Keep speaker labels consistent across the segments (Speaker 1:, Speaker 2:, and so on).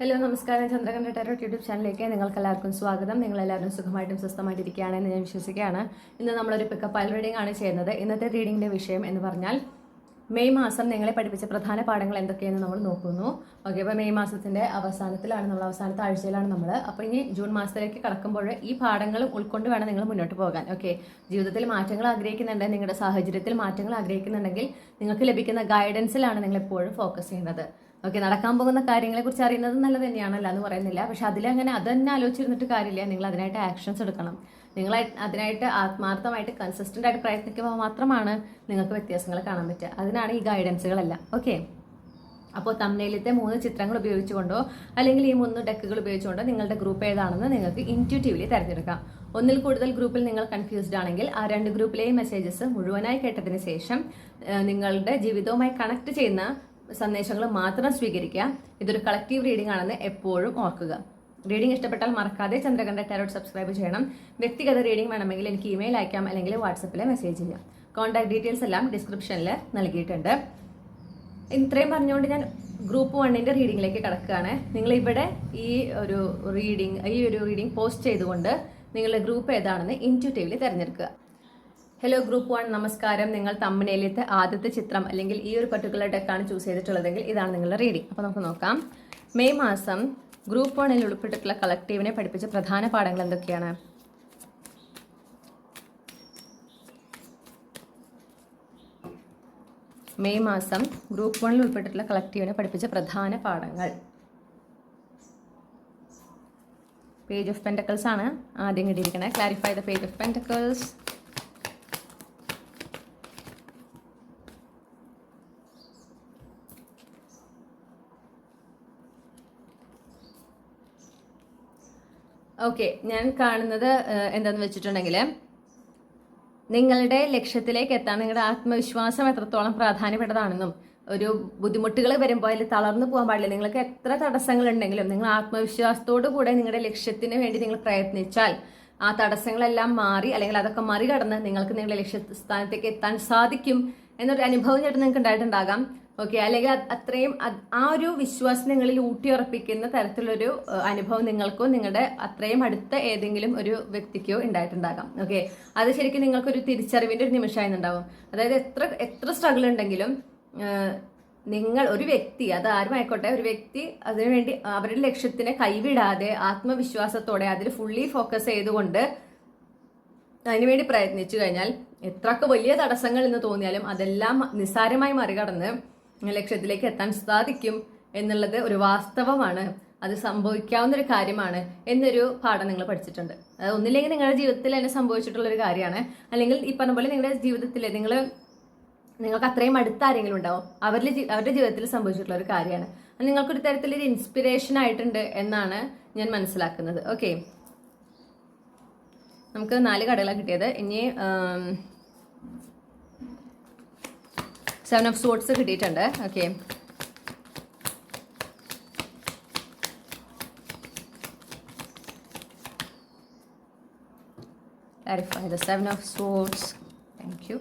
Speaker 1: Hello നമസ്കാരം. Chandrakantha tarot YouTube ചാനലിലേക്ക് നിങ്ങൾക്ക് എല്ലാവർക്കും സ്വാഗതം. നിങ്ങൾ എല്ലാവരും സുഖമായിട്ടും സ്വസ്ഥമായിട്ടിരിക്കുകയാണെന്ന് ഞാൻ വിശ്വസിക്കുകയാണ്. ഇന്ന് നമ്മളൊരു പിക്കപ്പ് പൈൽ റീഡിംഗ് ആണ് ചെയ്യുന്നത്. ഇന്നത്തെ റീഡിംഗിന്റെ വിഷയം എന്ന് പറഞ്ഞാൽ മെയ് മാസം നിങ്ങളെ പഠിപ്പിച്ച പ്രധാന പാഠങ്ങൾ എന്തൊക്കെയെന്ന് നമ്മൾ നോക്കുന്നു. ഓക്കെ അപ്പോൾ മെയ് മാസത്തിന്റെ അവസാനത്തിലാണ് നമ്മൾ അവസാനത്തെ ആഴ്ചയിലാണ് നമ്മൾ. അപ്പോൾ ഇനി ജൂൺ മാസത്തിലേക്ക് കടക്കുമ്പോൾ ഈ പാഠങ്ങളും ഉൾക്കൊണ്ട് വേണം നിങ്ങൾ മുന്നോട്ട് പോകാൻ. ഓക്കെ ജീവിതത്തിൽ മാറ്റങ്ങൾ ആഗ്രഹിക്കുന്നുണ്ട്. നിങ്ങളുടെ സാഹചര്യത്തിൽ മാറ്റങ്ങൾ ആഗ്രഹിക്കുന്നുണ്ടെങ്കിൽ നിങ്ങൾക്ക് ലഭിക്കുന്ന ഗൈഡൻസിലാണ് നിങ്ങൾ എപ്പോഴും ഫോക്കസ് ചെയ്യുന്നത്. ഓക്കെ നടക്കാൻ പോകുന്ന കാര്യങ്ങളെ കുറിച്ച് അറിയുന്നത് നല്ലത് തന്നെയാണല്ലോ എന്ന് പറയുന്നില്ല. പക്ഷെ അതിലങ്ങനെ അത് തന്നെ ആലോചിച്ചിരുന്നിട്ട് കാര്യമില്ല. നിങ്ങൾ അതിനായിട്ട് ആക്ഷൻസ് എടുക്കണം. നിങ്ങൾ അതിനായിട്ട് ആത്മാർത്ഥമായിട്ട് കൺസിസ്റ്റന്റ് ആയിട്ട് പ്രയത്നിക്കുമ്പോൾ മാത്രമാണ് നിങ്ങൾക്ക് വ്യത്യാസങ്ങൾ കാണാൻ പറ്റുക. അതിനാണ് ഈ ഗൈഡൻസുകളെല്ലാം ഓക്കെ? അപ്പോൾ തമ്മിലത്തെ മൂന്ന് ചിത്രങ്ങൾ ഉപയോഗിച്ചുകൊണ്ടോ അല്ലെങ്കിൽ ഈ മൂന്ന് ഡെക്കുകൾ ഉപയോഗിച്ചുകൊണ്ടോ നിങ്ങളുടെ ഗ്രൂപ്പ് ഏതാണെന്ന് നിങ്ങൾക്ക് ഇന്റ്യൂട്ടീവ്ലി തിരഞ്ഞെടുക്കാം. ഒന്നിൽ കൂടുതൽ ഗ്രൂപ്പിൽ നിങ്ങൾ കൺഫ്യൂസ്ഡ് ആണെങ്കിൽ ആ രണ്ട് ഗ്രൂപ്പിലെയും മെസ്സേജസ് മുഴുവനായി കേട്ടതിന് ശേഷം നിങ്ങളുടെ ജീവിതവുമായി കണക്ട് ചെയ്യുന്ന സന്ദേശങ്ങൾ മാത്രം സ്വീകരിക്കുക. ഇതൊരു കളക്റ്റീവ് റീഡിംഗ് ആണെന്ന് എപ്പോഴും ഓർക്കുക. റീഡിംഗ് ഇഷ്ടപ്പെട്ടാൽ മറക്കാതെ ചന്ദ്രകണ്ഠ ടാരോട്ട് സബ്സ്ക്രൈബ് ചെയ്യണം. വ്യക്തിഗത റീഡിംഗ് വേണമെങ്കിൽ എനിക്ക് ഇമെയിൽ അയക്കാം അല്ലെങ്കിൽ വാട്സപ്പിൽ മെസ്സേജ് ചെയ്യാം. കോൺടാക്ട് ഡീറ്റെയിൽസ് എല്ലാം ഡിസ്ക്രിപ്ഷനിൽ നൽകിയിട്ടുണ്ട്. ഇത്രയും പറഞ്ഞുകൊണ്ട് ഞാൻ ഗ്രൂപ്പ് വണ്ണിന്റെ റീഡിങ്ങിലേക്ക് കടക്കുകയാണ്. നിങ്ങൾ ഇവിടെ ഈ ഒരു റീഡിംഗ് ഈ ഒരു റീഡിംഗ് പോസ്റ്റ് ചെയ്തുകൊണ്ട് നിങ്ങളുടെ ഗ്രൂപ്പ് ഏതാണെന്ന് ഇന്റ്യൂട്ടീവ്ലി തിരഞ്ഞെടുക്കുക. ഹലോ ഗ്രൂപ്പ് വൺ നമസ്കാരം. നിങ്ങൾ തമ്മിലേലത്തെ ആദ്യത്തെ ചിത്രം അല്ലെങ്കിൽ ഈ ഒരു പർട്ടിക്കുലർ ഡെക്കാണ് ചൂസ് ചെയ്തിട്ടുള്ളതെങ്കിൽ ഇതാണ് നിങ്ങളുടെ റീഡിംഗ് അപ്പോൾ നമുക്ക് നോക്കാം. മെയ് മാസം ഗ്രൂപ്പ് വണ്ണിൽ ഉൾപ്പെട്ടിട്ടുള്ള കളക്റ്റീവിനെ പഠിപ്പിച്ച പ്രധാന പാഠങ്ങൾ എന്തൊക്കെയാണ്? മെയ് മാസം ഗ്രൂപ്പ് വണ്ണിൽ ഉൾപ്പെട്ടിട്ടുള്ള കളക്റ്റീവിനെ പഠിപ്പിച്ച പ്രധാന പാഠങ്ങൾ. പേജ് ഓഫ് പെന്റക്കിൾസ് ആണ് ആദ്യം കിട്ടിയിരിക്കുന്നത് clarify the page of pentacles okay ഞാൻ കാണുന്നത് എന്താന്ന് വെച്ചിട്ടുണ്ടെങ്കിൽ നിങ്ങളുടെ ലക്ഷ്യത്തിലേക്ക് എത്താൻ നിങ്ങളുടെ ആത്മവിശ്വാസം എത്രത്തോളം പ്രാധാന്യപ്പെട്ടതാണെന്നും ഒരു ബുദ്ധിമുട്ടുകൾ വരുമ്പോൾ അതിൽ തളർന്നു പോകാൻ പാടില്ല. നിങ്ങൾക്ക് എത്ര തടസ്സങ്ങൾ ഉണ്ടെങ്കിലും നിങ്ങൾ ആത്മവിശ്വാസത്തോടു കൂടെ നിങ്ങളുടെ ലക്ഷ്യത്തിന് വേണ്ടി നിങ്ങൾ പ്രയത്നിച്ചാൽ ആ തടസ്സങ്ങളെല്ലാം മാറി അല്ലെങ്കിൽ അതൊക്കെ മറികടന്ന് നിങ്ങൾക്ക് നിങ്ങളുടെ ലക്ഷ്യസ്ഥാനത്തേക്ക് എത്താൻ സാധിക്കും എന്നൊരു അനുഭവം ചേട്ടൻ നിങ്ങൾക്ക് ഉണ്ടായിട്ടുണ്ടാകാം. ഓക്കെ അല്ലെങ്കിൽ അത്രയും ആ ഒരു വിശ്വാസം നിങ്ങളിൽ ഊട്ടിയുറപ്പിക്കുന്ന തരത്തിലൊരു അനുഭവം നിങ്ങൾക്കോ നിങ്ങളുടെ അത്രയും അടുത്ത ഏതെങ്കിലും ഒരു വ്യക്തിക്കോ ഉണ്ടായിട്ടുണ്ടാകാം. ഓക്കെ അത് ശരിക്കും നിങ്ങൾക്കൊരു തിരിച്ചറിവിന്റെ ഒരു നിമിഷമായിരുന്നുണ്ടാവും അതായത് എത്ര എത്ര സ്ട്രഗിൾ ഉണ്ടെങ്കിലും നിങ്ങൾ ഒരു വ്യക്തി അത് ആരുമായിക്കോട്ടെ ഒരു വ്യക്തി അതിനുവേണ്ടി അവരുടെ ലക്ഷ്യത്തിനെ കൈവിടാതെ ആത്മവിശ്വാസത്തോടെ അതിൽ ഫുള്ളി ഫോക്കസ് ചെയ്തുകൊണ്ട് അതിനുവേണ്ടി പ്രയത്നിച്ചു കഴിഞ്ഞാൽ എത്രയൊക്കെ വലിയ തടസ്സങ്ങൾ എന്ന് തോന്നിയാലും അതെല്ലാം നിസ്സാരമായി മറികടന്ന് ലക്ഷ്യത്തിലേക്ക് എത്താൻ സാധിക്കും എന്നുള്ളത് ഒരു വാസ്തവമാണ്. അത് സംഭവിക്കാവുന്ന ഒരു കാര്യമാണ് എന്നൊരു പാഠം നിങ്ങൾ പഠിച്ചിട്ടുണ്ട്. അത് ഒന്നില്ലെങ്കിൽ നിങ്ങളുടെ ജീവിതത്തിൽ തന്നെ സംഭവിച്ചിട്ടുള്ള ഒരു കാര്യമാണ്. അല്ലെങ്കിൽ ഈ പറഞ്ഞ പോലെ നിങ്ങളുടെ ജീവിതത്തിൽ നിങ്ങൾ നിങ്ങൾക്ക് അത്രയും അടുത്ത ആരെങ്കിലും ഉണ്ടാവും. അവരുടെ അവരുടെ ജീവിതത്തിൽ സംഭവിച്ചിട്ടുള്ള ഒരു കാര്യമാണ്. അത് നിങ്ങൾക്കൊരു തരത്തിലൊരു ഇൻസ്പിറേഷൻ ആയിട്ടുണ്ട് എന്നാണ് ഞാൻ മനസ്സിലാക്കുന്നത്. ഓക്കെ നമുക്ക് നാല് കടകളാണ് കിട്ടിയത്. ഇനി സെവൻ ഓഫ് സോട്ട്സ് കിട്ടിയിട്ടുണ്ട്. Okay clarify the seven of swords. Thank you.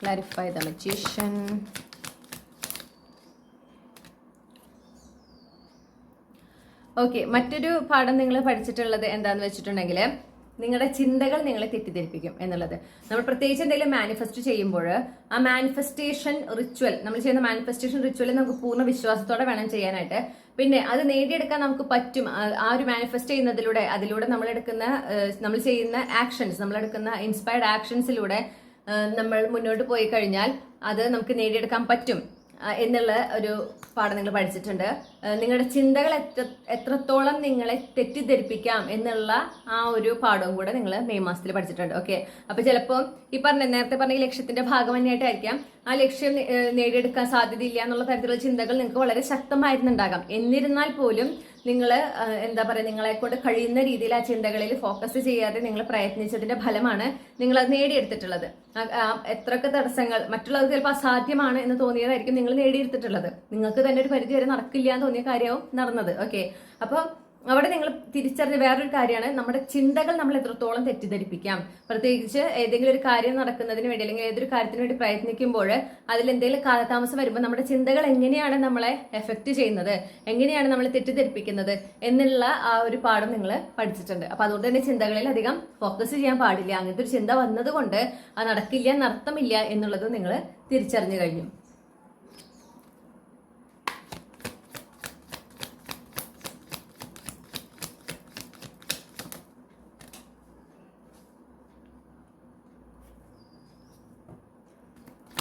Speaker 1: Clarify the magician. Okay മറ്റൊരു പാഠം നിങ്ങൾ പഠിച്ചിട്ടുള്ളത് എന്താന്ന് വെച്ചിട്ടുണ്ടെങ്കിൽ നിങ്ങളുടെ ചിന്തകൾ നിങ്ങളെ തെറ്റിദ്ധരിപ്പിക്കും എന്നുള്ളത്. നമ്മൾ പ്രത്യേകിച്ച് എന്തെങ്കിലും മാനിഫെസ്റ്റ് ചെയ്യുമ്പോൾ ആ മാനിഫെസ്റ്റേഷൻ റിച്വൽ നമ്മൾ ചെയ്യുന്ന മാനിഫെസ്റ്റേഷൻ റിച്വലിൽ നമുക്ക് പൂർണ വിശ്വാസത്തോടെ വേണം ചെയ്യാനായിട്ട്. പിന്നെ അത് നേടിയെടുക്കാൻ നമുക്ക് പറ്റും. ആ- ഒരു മാനിഫെസ്റ്റ് ചെയ്യുന്നതിലൂടെ അതിലൂടെ നമ്മൾ എടുക്കുന്ന നമ്മൾ ചെയ്യുന്ന ആക്ഷൻസ് നമ്മൾ എടുക്കുന്ന ഇൻസ്പയർഡ് ആക്ഷൻസിലൂടെ നമ്മൾ മുന്നോട്ട് പോയി കഴിഞ്ഞാൽ അത് നമുക്ക് നേടിയെടുക്കാൻ പറ്റും. എന്നുള്ള ഒരു പാഠം നിങ്ങൾ പഠിച്ചിട്ടുണ്ട്. നിങ്ങളുടെ ചിന്തകൾ എത്ര എത്രത്തോളം നിങ്ങളെ തെറ്റിദ്ധരിപ്പിക്കാം എന്നുള്ള ആ ഒരു പാഠവും കൂടെ നിങ്ങൾ മെയ് മാസത്തിൽ പഠിച്ചിട്ടുണ്ട്. ഓക്കെ അപ്പൊ ചിലപ്പോൾ ഈ പറഞ്ഞ നേരത്തെ പറഞ്ഞ ലക്ഷ്യത്തിന്റെ ഭാഗം തന്നെയായിട്ടായിരിക്കാം. ആ ലക്ഷ്യം നേടിയെടുക്കാൻ സാധ്യതയില്ല എന്നുള്ള തരത്തിലുള്ള ചിന്തകൾ നിങ്ങൾക്ക് വളരെ ശക്തമായിരുന്നുണ്ടാകാം. എന്നിരുന്നാൽ പോലും നിങ്ങൾ എന്താ പറയുക നിങ്ങളെ കൊണ്ട് കഴിയുന്ന രീതിയിൽ ആ ചിന്തകളിൽ ഫോക്കസ് ചെയ്യാതെ നിങ്ങൾ പ്രയത്നിച്ചതിന്റെ ഫലമാണ് നിങ്ങൾ അത് നേടിയെടുത്തിട്ടുള്ളത് എത്രയൊക്കെ തടസ്സങ്ങൾ മറ്റുള്ളവർക്ക് ചിലപ്പോൾ അസാധ്യമാണ് എന്ന് തോന്നിയതായിരിക്കും നിങ്ങൾ നേടിയെടുത്തിട്ടുള്ളത്. നിങ്ങൾക്ക് തന്നെ ഒരു പരിധി വരെ നടക്കില്ല എന്ന് തോന്നിയ കാര്യവും നടന്നത്. ഓക്കെ അപ്പോൾ അവിടെ നിങ്ങൾ തിരിച്ചറിഞ്ഞ വേറൊരു കാര്യമാണ്. നമ്മുടെ ചിന്തകൾ നമ്മൾ എത്രത്തോളം തെറ്റിദ്ധരിപ്പിക്കാം. പ്രത്യേകിച്ച് ഏതെങ്കിലും ഒരു കാര്യം നടക്കുന്നതിന് വേണ്ടി അല്ലെങ്കിൽ ഏതൊരു കാര്യത്തിന് വേണ്ടി പ്രയത്നിക്കുമ്പോൾ അതിൽ എന്തെങ്കിലും കാലതാമസം വരുമ്പോൾ നമ്മുടെ ചിന്തകൾ എങ്ങനെയാണ് നമ്മളെ എഫക്റ്റ് ചെയ്യുന്നത്? എങ്ങനെയാണ് നമ്മളെ തെറ്റിദ്ധരിപ്പിക്കുന്നത്? എന്നുള്ള ആ ഒരു പാഠം നിങ്ങൾ പഠിച്ചിട്ടുണ്ട്. അപ്പൊ അതുകൊണ്ട് തന്നെ ചിന്തകളിൽ അധികം ഫോക്കസ് ചെയ്യാൻ പാടില്ല. അങ്ങനത്തെ ഒരു ചിന്ത വന്നതുകൊണ്ട് അത് നടക്കില്ല നടത്തമില്ല എന്നുള്ളത് നിങ്ങൾ തിരിച്ചറിഞ്ഞു കഴിഞ്ഞു.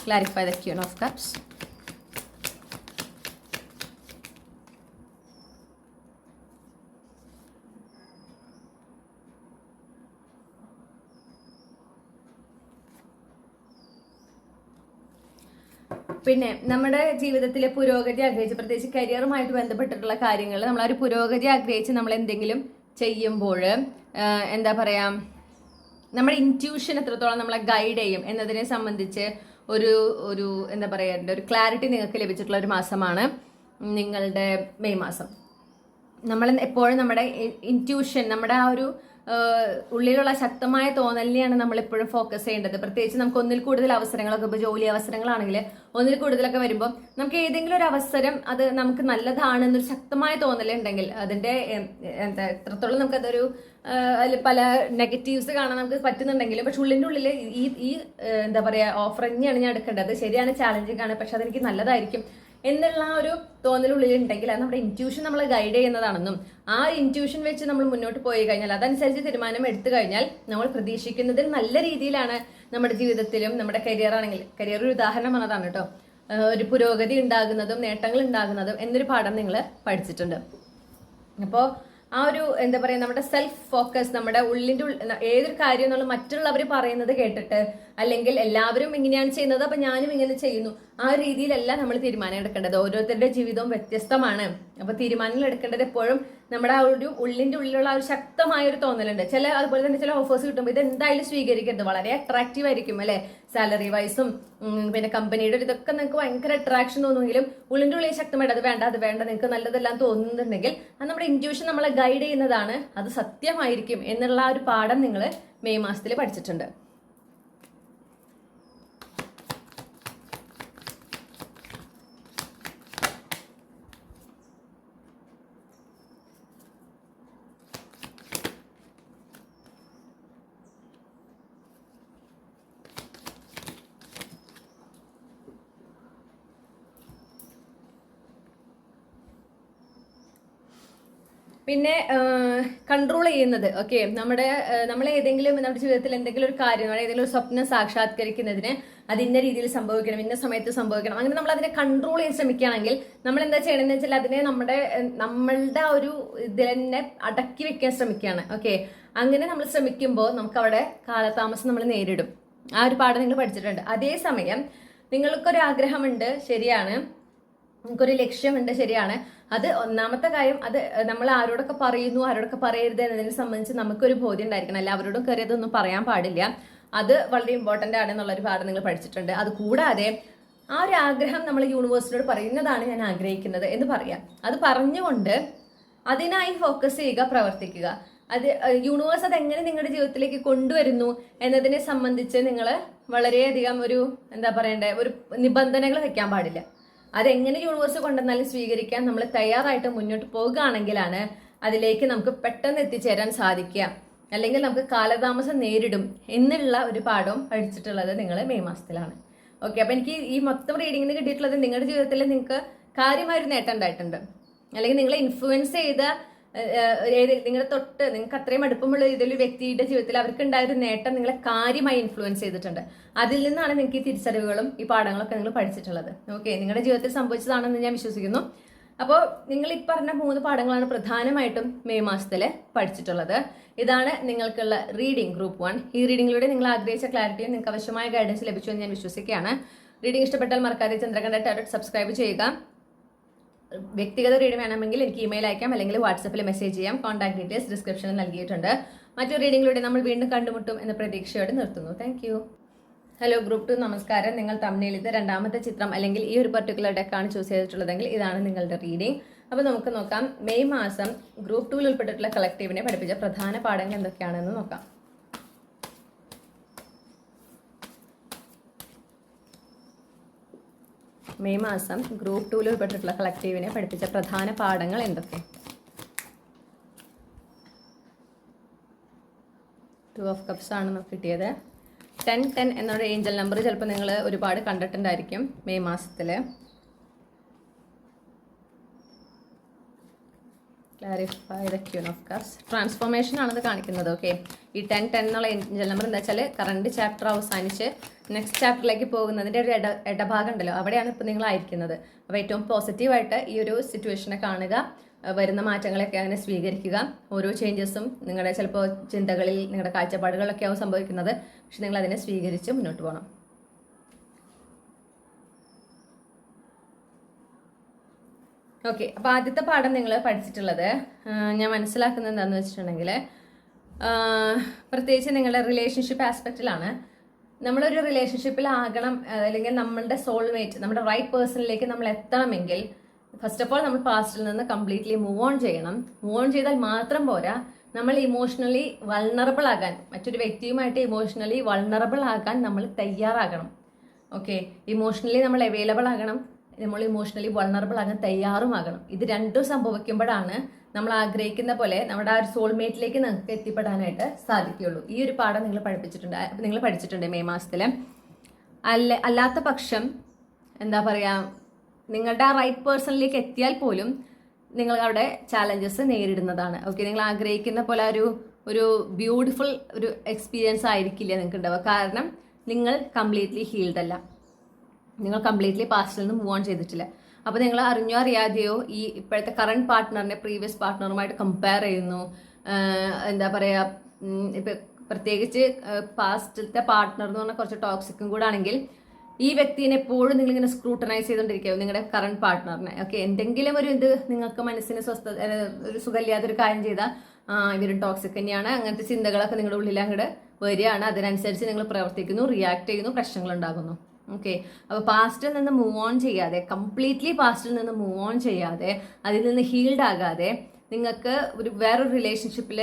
Speaker 1: Clarify the queen of cups. പിന്നെ നമ്മുടെ ജീവിതത്തിലെ പുരോഗതി ആഗ്രഹിച്ച് പ്രത്യേകിച്ച് കരിയറുമായിട്ട് ബന്ധപ്പെട്ടിട്ടുള്ള കാര്യങ്ങൾ നമ്മൾ ഒരു പുരോഗതി ആഗ്രഹിച്ച് നമ്മൾ എന്തെങ്കിലും ചെയ്യുമ്പോൾ എന്താ പറയാ നമ്മുടെ ഇന്റ്യൂഷൻ എത്രത്തോളം നമ്മളെ ഗൈഡ് ചെയ്യും എന്നതിനെ സംബന്ധിച്ച് ഒരു ഒരു എന്താ പറയുക ഒരു ക്ലാരിറ്റി നിങ്ങൾക്ക് ലഭിച്ചിട്ടുള്ള ഒരു മാസമാണ് നിങ്ങളുടെ മെയ് മാസം. നമ്മൾ എപ്പോഴും നമ്മുടെ ഇന്റ്യൂഷൻ നമ്മുടെ ആ ഒരു ഉള്ളിലുള്ള ശക്തമായ തോന്നലിനെയാണ് നമ്മൾ എപ്പോഴും ഫോക്കസ് ചെയ്യേണ്ടത്. പ്രത്യേകിച്ച് നമുക്ക് ഒന്നിൽ കൂടുതൽ അവസരങ്ങളൊക്കെ ഇപ്പോൾ ജോലി അവസരങ്ങളാണെങ്കിൽ ഒന്നിൽ കൂടുതലൊക്കെ വരുമ്പോൾ നമുക്ക് ഏതെങ്കിലും ഒരു അവസരം അത് നമുക്ക് നല്ലതാണെന്നൊരു ശക്തമായ തോന്നലുണ്ടെങ്കിൽ അതിന്റെ എന്താ എത്രത്തോളം നമുക്കതൊരു അതിൽ പല നെഗറ്റീവ്സ് കാണാൻ നമുക്ക് പറ്റുന്നുണ്ടെങ്കിലും പക്ഷെ ഉള്ളിന്റെ ഉള്ളിൽ ഈ ഈ എന്താ പറയുക ഓഫർ തന്നെയാണ് ഞാൻ എടുക്കേണ്ടത്. ശരിയാണ് ചാലഞ്ചിങ് ആണ് പക്ഷെ അതെനിക്ക് നല്ലതായിരിക്കും. എന്നുള്ള ഒരു തോന്നലുള്ളിൽ ഉണ്ടെങ്കിൽ അത് നമ്മുടെ ഇന്റ്യൂഷൻ നമ്മളെ ഗൈഡ് ചെയ്യുന്നതാണെന്നും ആ ഇന്റ്യൂഷൻ വെച്ച് നമ്മൾ മുന്നോട്ട് പോയി കഴിഞ്ഞാൽ അതനുസരിച്ച് തീരുമാനം എടുത്തു കഴിഞ്ഞാൽ നമ്മൾ പ്രതീക്ഷിക്കുന്നതിൽ നല്ല രീതിയിലാണ് നമ്മുടെ ജീവിതത്തിലും നമ്മുടെ കരിയർ ആണെങ്കിൽ കരിയർ ഒരു ഉദാഹരണം പറഞ്ഞതാണ് കേട്ടോ. ഒരു പുരോഗതി ഉണ്ടാകുന്നതും നേട്ടങ്ങൾ ഉണ്ടാകുന്നതും എന്നൊരു പാഠം നിങ്ങൾ പഠിച്ചിട്ടുണ്ട്. അപ്പോൾ ആ ഒരു എന്താ പറയുക നമ്മുടെ സെൽഫ് ഫോക്കസ് നമ്മുടെ ഉള്ളിന്റെ ഏതൊരു കാര്യം എന്നുള്ള മറ്റുള്ളവർ പറയുന്നത് കേട്ടിട്ട് അല്ലെങ്കിൽ എല്ലാവരും ഇങ്ങനെയാണ് ചെയ്യുന്നത് അപ്പൊ ഞാനും ഇങ്ങനെ ചെയ്യുന്നു. ആ രീതിയിലല്ല നമ്മൾ തീരുമാനം എടുക്കേണ്ടത്. ഓരോരുത്തരുടെ ജീവിതവും വ്യത്യസ്തമാണ്. അപ്പോൾ തീരുമാനങ്ങൾ എടുക്കേണ്ടത് എപ്പോഴും നമ്മുടെ ആ ഒരു ഉള്ളിന്റെ ഉള്ളിലുള്ള ആ ഒരു ശക്തമായ ഒരു തോന്നലുണ്ട്. ചില അതുപോലെ തന്നെ ചില ഓഫേഴ്സ് കിട്ടുമ്പോൾ ഇത് എന്തായാലും സ്വീകരിക്കരുത്. വളരെ അട്രാക്റ്റീവ് ആയിരിക്കും അല്ലെ? സാലറി വൈസും പിന്നെ കമ്പനിയുടെ ഒരു ഇതൊക്കെ നിങ്ങൾക്ക് ഭയങ്കര അട്രാക്ഷൻ തോന്നുമെങ്കിലും ഉള്ളിന്റെ ഉള്ളിൽ ശക്തമായിട്ട് അത് വേണ്ട അത് വേണ്ട നിങ്ങൾക്ക് നല്ലതെല്ലാം തോന്നുന്നുണ്ടെങ്കിൽ അത് നമ്മുടെ ഇന്റ്യൂഷൻ നമ്മളെ ഗൈഡ് ചെയ്യുന്നതാണ്. അത് സത്യമായിരിക്കും എന്നുള്ള ആ ഒരു പാഠം നിങ്ങൾ മെയ് മാസത്തിൽ പഠിച്ചിട്ടുണ്ട്. പിന്നെ കൺട്രോൾ ചെയ്യുന്നത്. ഓക്കെ നമ്മുടെ നമ്മൾ ഏതെങ്കിലും നമ്മുടെ ജീവിതത്തിൽ എന്തെങ്കിലും ഒരു കാര്യം ഏതെങ്കിലും ഒരു സ്വപ്നം സാക്ഷാത്കരിക്കുന്നതിന് അത് ഇന്ന രീതിയിൽ സംഭവിക്കണം ഇന്ന സമയത്ത് സംഭവിക്കണം അങ്ങനെ നമ്മൾ അതിനെ കൺട്രോൾ ചെയ്യാൻ ശ്രമിക്കുകയാണെങ്കിൽ നമ്മൾ എന്താ ചെയ്യണമെന്ന് വെച്ചാൽ അതിനെ നമ്മുടെ നമ്മളുടെ ഒരു ഇതിൽ തന്നെ അടക്കി വെക്കാൻ ശ്രമിക്കുകയാണ്. ഓക്കെ അങ്ങനെ നമ്മൾ ശ്രമിക്കുമ്പോൾ നമുക്ക് അവിടെ കാലതാമസം നമ്മൾ നേരിടും. ആ ഒരു പാഠം നിങ്ങൾ പഠിച്ചിട്ടുണ്ട്. അതേസമയം നിങ്ങൾക്കൊരു ആഗ്രഹമുണ്ട് ശരിയാണ്. നിങ്ങൾക്കൊരു ലക്ഷ്യമുണ്ട് ശരിയാണ്. അത് ഒന്നാമത്തെ കാര്യം അത് നമ്മൾ ആരോടൊക്കെ പറയുന്നു ആരോടൊക്കെ പറയരുത് എന്നതിനെ സംബന്ധിച്ച് നമുക്കൊരു ബോധ്യം ഉണ്ടായിരിക്കണം. അല്ല അവരോടും കയറിയതൊന്നും പറയാൻ പാടില്ല. അത് വളരെ ഇമ്പോർട്ടന്റ് ആണ് എന്നുള്ളൊരു പാഠം നിങ്ങൾ പഠിച്ചിട്ടുണ്ട്. അത് കൂടാതെ ആ ഒരു ആഗ്രഹം നമ്മൾ യൂണിവേഴ്സിറ്റിയോട് പറയുന്നതാണ് ഞാൻ ആഗ്രഹിക്കുന്നത് എന്ന് പറയാം. അത് പറഞ്ഞുകൊണ്ട് അതിനായി ഫോക്കസ് ചെയ്യുക പ്രവർത്തിക്കുക. അത് യൂണിവേഴ്സ് അത് എങ്ങനെ നിങ്ങളുടെ ജീവിതത്തിലേക്ക് കൊണ്ടുവരുന്നു എന്നതിനെ സംബന്ധിച്ച് നിങ്ങൾ വളരെയധികം ഒരു എന്താ പറയണ്ടേ ഒരു നിബന്ധനകൾ വെക്കാൻ പാടില്ല. അതെങ്ങനെ യൂണിവേഴ്സ് കൊണ്ടുവന്നാലും സ്വീകരിക്കാൻ നമ്മൾ തയ്യാറായിട്ട് മുന്നോട്ട് പോകുകയാണെങ്കിലാണ് അതിലേക്ക് നമുക്ക് പെട്ടെന്ന് എത്തിച്ചേരാൻ സാധിക്കുക. അല്ലെങ്കിൽ നമുക്ക് കാലതാമസം നേരിടും എന്നുള്ള ഒരു പാഠവും പഠിച്ചിട്ടുള്ളത് നിങ്ങൾ മെയ് മാസത്തിലാണ്. ഓക്കെ അപ്പൊ എനിക്ക് ഈ മൊത്തം റീഡിങ്ങിന് കിട്ടിയിട്ടുള്ളത് നിങ്ങളുടെ ജീവിതത്തിൽ നിങ്ങൾക്ക് കാര്യമായൊരു നേട്ടം ഉണ്ടായിട്ടുണ്ട്. അല്ലെങ്കിൽ നിങ്ങളെ ഇൻഫ്ലുവൻസ് ചെയ്ത നിങ്ങളുടെ തൊട്ട് നിങ്ങൾക്ക് അത്രയും അടുപ്പമുള്ള ഏതൊരു വ്യക്തിയുടെ ജീവിതത്തിൽ അവർക്ക് ഉണ്ടായ ഒരു നേട്ടം നിങ്ങളെ കാര്യമായി ഇൻഫ്ലുവൻസ് ചെയ്തിട്ടുണ്ട്. അതിൽ നിന്നാണ് നിങ്ങൾക്ക് ഈ തിരിച്ചറിവുകളും ഈ പാഠങ്ങളൊക്കെ നിങ്ങൾ പഠിച്ചിട്ടുള്ളത്. ഓക്കെ നിങ്ങളുടെ ജീവിതത്തിൽ സംഭവിച്ചതാണെന്ന് ഞാൻ വിശ്വസിക്കുന്നു. അപ്പോൾ നിങ്ങൾ ഈ പറഞ്ഞ മൂന്ന് പാഠങ്ങളാണ് പ്രധാനമായിട്ടും മെയ് മാസത്തിൽ പഠിച്ചിട്ടുള്ളത്. ഇതാണ് നിങ്ങൾക്കുള്ള റീഡിംഗ് ഗ്രൂപ്പ് വൺ ഈ റീഡിങ്ങിലൂടെ നിങ്ങൾ ആഗ്രഹിച്ച ക്ലാരിറ്റിയും നിങ്ങൾക്ക് ആവശ്യമായ ഗൈഡൻസ് ലഭിച്ചു എന്ന് ഞാൻ വിശ്വസിക്കുകയാണ്. റീഡിംഗ് ഇഷ്ടപ്പെട്ടാൽ മറക്കാതെ ചന്ദ്രകണ്ഠ ടാരറ്റ് സബ്സ്ക്രൈബ് ചെയ്യുക. വ്യക്തിഗത റീഡിംഗ് വേണമെങ്കിൽ എനിക്ക് ഇമെയിൽ അയക്കാം അല്ലെങ്കിൽ വാട്സപ്പിൽ മെസ്സേജ് ചെയ്യാം. കോൺടാക്ട് ഡീറ്റെയിൽസ് ഡിസ്ക്രിപ്ഷനിൽ നൽകിയിട്ടുണ്ട്. മറ്റൊരു റീഡിങ്ങിലൂടെ നമ്മൾ വീണ്ടും കണ്ടുമുട്ടും എന്ന പ്രതീക്ഷയോടെ നിർത്തുന്നു. താങ്ക് ഹലോ ഗ്രൂപ്പ് ടു നമസ്കാരം. നിങ്ങൾ തമ്മിൽ ഇത് രണ്ടാമത്തെ ചിത്രം അല്ലെങ്കിൽ ഈ ഒരു പർട്ടിക്കുലർ ഡെക്കാണ് ചൂസ് ചെയ്തിട്ടുള്ളതെങ്കിൽ ഇതാണ് നിങ്ങളുടെ റീഡിംഗ് അപ്പോൾ നമുക്ക് നോക്കാം. മെയ് മാസം ഗ്രൂപ്പ് ടുവിൽ ഉൾപ്പെട്ടിട്ടുള്ള കളക്റ്റീവിനെ പഠിപ്പിച്ച പ്രധാന പാഠങ്ങൾ എന്തൊക്കെയാണെന്ന് നോക്കാം. മെയ് മാസം ഗ്രൂപ്പ് ടൂവിൽ ഉൾപ്പെട്ടിട്ടുള്ള കളക്റ്റീവിനെ പഠിപ്പിച്ച പ്രധാന പാഠങ്ങൾ എന്തൊക്കെ? ടു ഓഫ് കപ്സ് ആണ് നമുക്ക് കിട്ടിയത്. ടെൻ ടെൻ എന്നൊരു ഏഞ്ചൽ നമ്പർ ചിലപ്പോൾ നിങ്ങൾ ഒരുപാട് കണ്ടിട്ടുണ്ടായിരിക്കും മെയ് മാസത്തിൽ clarify the queen of cups transformation ആണത് കാണിക്കുന്നത് ഓക്കെ ഈ ടെൻ ടെൻ എന്നുള്ള ഏഞ്ചൽ നമ്പർ എന്താ വെച്ചാൽ കറണ്ട് ചാപ്റ്റർ അവസാനിച്ച് നെക്സ്റ്റ് ചാപ്റ്ററിലേക്ക് പോകുന്നതിന്റെ ഒരു ഇട ഇടഭാഗം ഉണ്ടല്ലോ. അവിടെയാണ് ഇപ്പോൾ നിങ്ങളായിരിക്കുന്നത് അപ്പോൾ ഏറ്റവും പോസിറ്റീവായിട്ട് ഈ ഒരു സിറ്റുവേഷനെ കാണുക വരുന്ന മാറ്റങ്ങളൊക്കെ അങ്ങനെ സ്വീകരിക്കുക. ഓരോ ചേഞ്ചസും നിങ്ങളുടെ ചിലപ്പോൾ ചിന്തകളിൽ നിങ്ങളുടെ കാഴ്ചപ്പാടുകളിലൊക്കെ ആവും സംഭവിക്കുന്നത്. പക്ഷെ നിങ്ങൾ അതിനെ സ്വീകരിച്ച് മുന്നോട്ട് പോകണം. ഓക്കെ അപ്പോൾ ആദ്യത്തെ പാഠം നിങ്ങൾ പഠിച്ചിട്ടുള്ളത് ഞാൻ മനസ്സിലാക്കുന്നത് എന്താണെന്ന് വെച്ചിട്ടുണ്ടെങ്കിൽ പ്രത്യേകിച്ച് നിങ്ങളുടെ റിലേഷൻഷിപ്പ് ആസ്പെക്റ്റിലാണ് നമ്മളൊരു റിലേഷൻഷിപ്പിൽ ആകണം അല്ലെങ്കിൽ നമ്മളുടെ സോൾമേറ്റ് നമ്മുടെ റൈറ്റ് പേഴ്സണിലേക്ക് നമ്മൾ എത്തണമെങ്കിൽ ഫസ്റ്റ് ഓഫ് ഓൾ നമ്മൾ പാസ്റ്റിൽ നിന്ന് കംപ്ലീറ്റ്ലി മൂവ് ഓൺ ചെയ്യണം. മൂവ് ഓൺ ചെയ്താൽ മാത്രം പോരാ നമ്മൾ ഇമോഷണലി വൾണറബിൾ ആകാൻ മറ്റൊരു വ്യക്തിയുമായിട്ട് ഇമോഷണലി വൾണറബിൾ ആകാൻ നമ്മൾ തയ്യാറാകണം. ഓക്കെ ഇമോഷണലി നമ്മൾ അവൈലബിൾ ആകണം. നമ്മൾ ഇമോഷണലി വൾണറബിൾ ആകാൻ തയ്യാറുമാകണം. ഇത് രണ്ടും സംഭവിക്കുമ്പോഴാണ് നമ്മൾ ആഗ്രഹിക്കുന്ന പോലെ നമ്മുടെ ആ ഒരു സോൾമേറ്റിലേക്ക് നമുക്ക് എത്തിപ്പെടാനായിട്ട് സാധിക്കുകയുള്ളൂ. ഈ ഒരു പാഠം നിങ്ങൾ പഠിപ്പിച്ചിട്ടുണ്ട്. നിങ്ങൾ പഠിച്ചിട്ടുണ്ട് മെയ് മാസത്തിൽ അല്ല അല്ലാത്ത പക്ഷം എന്താ പറയുക നിങ്ങളുടെ ആ റൈറ്റ് പേഴ്സണിലേക്ക് എത്തിയാൽ പോലും നിങ്ങൾ അവിടെ ചാലഞ്ചസ് നേരിടുന്നതാണ്. ഓക്കെ നിങ്ങൾ ആഗ്രഹിക്കുന്ന പോലെ ഒരു ഒരു ബ്യൂട്ടിഫുൾ ഒരു എക്സ്പീരിയൻസ് ആയിരിക്കില്ല നിങ്ങൾക്ക് ഉണ്ടാവുക കാരണം നിങ്ങൾ കംപ്ലീറ്റ്ലി ഹീൽഡ് അല്ല. നിങ്ങൾ കംപ്ലീറ്റ്ലി പാസ്റ്റിൽ നിന്ന് മൂവ് ഓൺ ചെയ്തിട്ടില്ല. അപ്പോൾ നിങ്ങൾ അറിഞ്ഞോ അറിയാതെയോ ഈ ഇപ്പോഴത്തെ കറണ്ട് പാർട്ട്ണറിനെ പ്രീവിയസ് പാർട്ട്ണറുമായിട്ട് കമ്പയർ ചെയ്യുന്നു. എന്താ പറയുക ഇപ്പം പ്രത്യേകിച്ച് പാസ്റ്റിലത്തെ പാർട്ട്ണർ എന്ന് പറഞ്ഞാൽ കുറച്ച് ടോക്സിക്കും കൂടെ ആണെങ്കിൽ ഈ വ്യക്തിനെ എപ്പോഴും നിങ്ങൾ ഇങ്ങനെ സ്ക്രൂട്ടനൈസ് ചെയ്തുകൊണ്ടിരിക്കുകയോ നിങ്ങളുടെ കറണ്ട് പാർട്ട്ണറിനെ ഓക്കെ എന്തെങ്കിലും ഒരു ഇത് നിങ്ങൾക്ക് മനസ്സിന് സ്വസ്ഥ ഒരു സുഖമില്ലാത്തൊരു കാര്യം ചെയ്താൽ ഇവരും ടോക്സിക് തന്നെയാണ്. അങ്ങനത്തെ ചിന്തകളൊക്കെ നിങ്ങളുടെ ഉള്ളിൽ അങ്ങോട്ട് വരികയാണ്. അതിനനുസരിച്ച് നിങ്ങൾ പ്രവർത്തിക്കുന്നു റിയാക്ട് ചെയ്യുന്നു പ്രശ്നങ്ങൾ ഉണ്ടാകുന്നു. ഓക്കെ അപ്പോൾ പാസ്റ്റിൽ നിന്ന് മൂവ് ഓൺ ചെയ്യാതെ കംപ്ലീറ്റ്ലി പാസ്റ്റിൽ നിന്ന് മൂവ് ഓൺ ചെയ്യാതെ അതിൽ നിന്ന് ഹീൽഡ് ആകാതെ നിങ്ങൾക്ക് ഒരു വേറൊരു റിലേഷൻഷിപ്പിൽ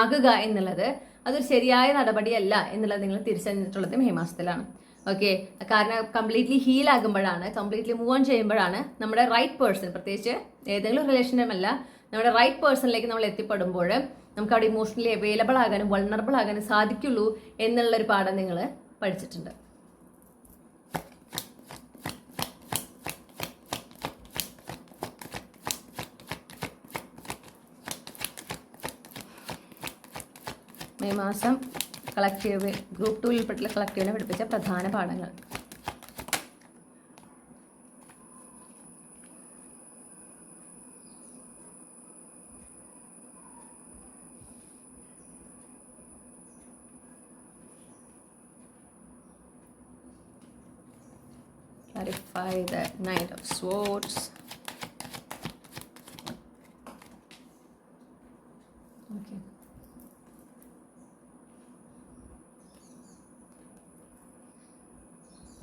Speaker 1: ആകുക എന്നുള്ളത് അതൊരു ശരിയായ നടപടിയല്ല എന്നുള്ളത് നിങ്ങൾ തിരിച്ചറിഞ്ഞിട്ടുള്ളത് മെയ് മാസത്തിലാണ്. ഓക്കെ കാരണം കംപ്ലീറ്റ്ലി ഹീൽ ആകുമ്പോഴാണ് കംപ്ലീറ്റ്ലി മൂവ് ഓൺ ചെയ്യുമ്പോഴാണ് നമ്മുടെ റൈറ്റ് പേഴ്സൺ പ്രത്യേകിച്ച് ഏതെങ്കിലും റിലേഷനിലുമല്ല നമ്മുടെ റൈറ്റ് പേഴ്സണിലേക്ക് നമ്മൾ എത്തിപ്പെടുമ്പോൾ നമുക്ക് അവിടെ ഇമോഷണലി അവൈലബിൾ ആകാനും വൾണറബിൾ ആകാനും സാധിക്കുള്ളൂ എന്നുള്ളൊരു പാഠം നിങ്ങൾ പഠിച്ചിട്ടുണ്ട്. മെയ് മാസം കളക്റ്റീവ് ഗ്രൂപ്പ് ടൂവിൽപ്പെട്ടുള്ള കളക്റ്റീവിനെ പഠിപ്പിച്ച പ്രധാന പാഠങ്ങൾ. Clarify the knight of swords.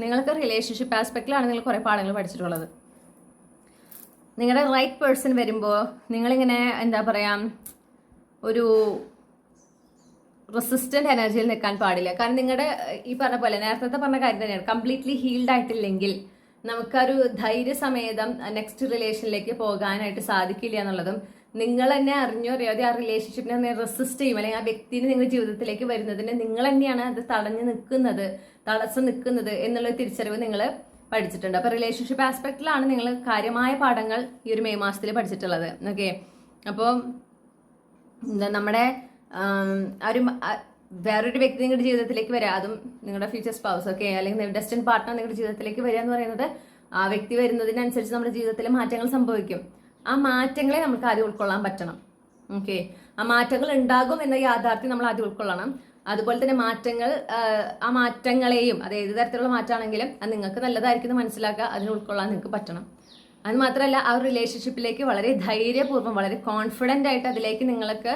Speaker 1: നിങ്ങൾക്ക് റിലേഷൻഷിപ്പ് ആസ്പെക്റ്റിലാണ് നിങ്ങൾ കുറേ പാഠങ്ങൾ പഠിച്ചിട്ടുള്ളത്. നിങ്ങളുടെ റൈറ്റ് പേഴ്സൺ വരുമ്പോൾ നിങ്ങളിങ്ങനെ എന്താ പറയുക ഒരു റെസിസ്റ്റന്റ് എനർജിയിൽ നിൽക്കാൻ പാടില്ല. കാരണം നിങ്ങളുടെ ഈ പറഞ്ഞ പോലെ നേരത്തെ പറഞ്ഞ കാര്യം തന്നെയാണ്. കംപ്ലീറ്റ്ലി ഹീൽഡ് ആയിട്ടില്ലെങ്കിൽ നമുക്കൊരു ധൈര്യസമേതം നെക്സ്റ്റ് റിലേഷനിലേക്ക് പോകാനായിട്ട് സാധിക്കില്ല എന്നുള്ളതും നിങ്ങൾ തന്നെ അറിഞ്ഞോ അറിയാതെ ആ റിലേഷൻഷിപ്പിനെ റെസിസ്റ്റ് ചെയ്യും. അല്ലെങ്കിൽ ആ വ്യക്തിനെ നിങ്ങളുടെ ജീവിതത്തിലേക്ക് വരുന്നതിന് നിങ്ങൾ തന്നെയാണ് അത് തടഞ്ഞു നിൽക്കുന്നത് തടസ്സം നിൽക്കുന്നത് എന്നുള്ള തിരിച്ചറിവ് നിങ്ങൾ പഠിച്ചിട്ടുണ്ട്. അപ്പൊ റിലേഷൻഷിപ്പ് ആസ്പെക്റ്റിലാണ് നിങ്ങൾ കാര്യമായ പാഠങ്ങൾ ഈ ഒരു മെയ് മാസത്തിൽ പഠിച്ചിട്ടുള്ളത്. ഓക്കെ അപ്പോൾ എന്താ നമ്മുടെ ഒരു വേറൊരു വ്യക്തി നിങ്ങളുടെ ജീവിതത്തിലേക്ക് വരിക അതും നിങ്ങളുടെ ഫ്യൂച്ചർ സ്പൗസ് ഒക്കെ അല്ലെങ്കിൽ ഡെസ്റ്റിൻ പാർട്ട്ണർ നിങ്ങളുടെ ജീവിതത്തിലേക്ക് വരിക എന്ന് പറയുന്നത് ആ വ്യക്തി വരുന്നതിനനുസരിച്ച് നമ്മുടെ ജീവിതത്തിൽ മാറ്റങ്ങൾ സംഭവിക്കും. ആ മാറ്റങ്ങളെ നമുക്ക് ആദ്യം ഉൾക്കൊള്ളാൻ പറ്റണം. ഓക്കെ ആ മാറ്റങ്ങൾ ഉണ്ടാകും എന്ന യാഥാർത്ഥ്യം നമ്മൾ ആദ്യം ഉൾക്കൊള്ളണം. അതുപോലെ തന്നെ മാറ്റങ്ങൾ ആ, മാറ്റങ്ങളെയും അത് ഏത് തരത്തിലുള്ള മാറ്റമാണെങ്കിലും അത് നിങ്ങൾക്ക് നല്ലതായിരിക്കും മനസ്സിലാക്കുക അതിന് ഉൾക്കൊള്ളാൻ നിങ്ങൾക്ക് പറ്റണം. അത് മാത്രമല്ല ആ റിലേഷൻഷിപ്പിലേക്ക് വളരെ ധൈര്യപൂർവം വളരെ കോൺഫിഡന്റ് ആയിട്ട് അതിലേക്ക് നിങ്ങൾക്ക്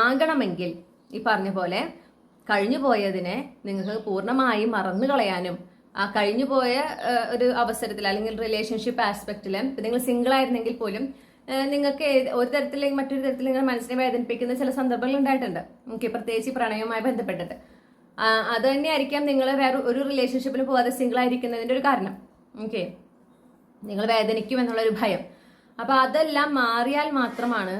Speaker 1: ആകണമെങ്കിൽ ഈ പറഞ്ഞ പോലെ കഴിഞ്ഞു പോയതിനെ നിങ്ങൾക്ക് പൂർണമായി മറന്നു കളയാനും ആ കഴിഞ്ഞു പോയ ഒരു അവസരത്തിൽ അല്ലെങ്കിൽ റിലേഷൻഷിപ്പ് ആസ്പെക്റ്റിൽ നിങ്ങൾ സിംഗിൾ ആയിരുന്നെങ്കിൽ പോലും നിങ്ങൾക്ക് ഒരു തരത്തിലെങ്കിൽ മറ്റൊരു തരത്തിൽ നിങ്ങൾ മനസ്സിനെ വേദനിപ്പിക്കുന്ന ചില സന്ദർഭങ്ങൾ ഉണ്ടായിട്ടുണ്ട്. ഓക്കെ പ്രത്യേകിച്ച് പ്രണയവുമായി ബന്ധപ്പെട്ടിട്ട്. അത് തന്നെയായിരിക്കാം നിങ്ങൾ വേറെ ഒരു റിലേഷൻഷിപ്പിൽ പോകാതെ സിംഗിൾ ആയിരിക്കുന്നതിന്റെ ഒരു കാരണം. ഓക്കെ നിങ്ങൾ വേദനിക്കും എന്നുള്ളൊരു ഭയം. അപ്പൊ അതെല്ലാം മാറിയാൽ മാത്രമാണ്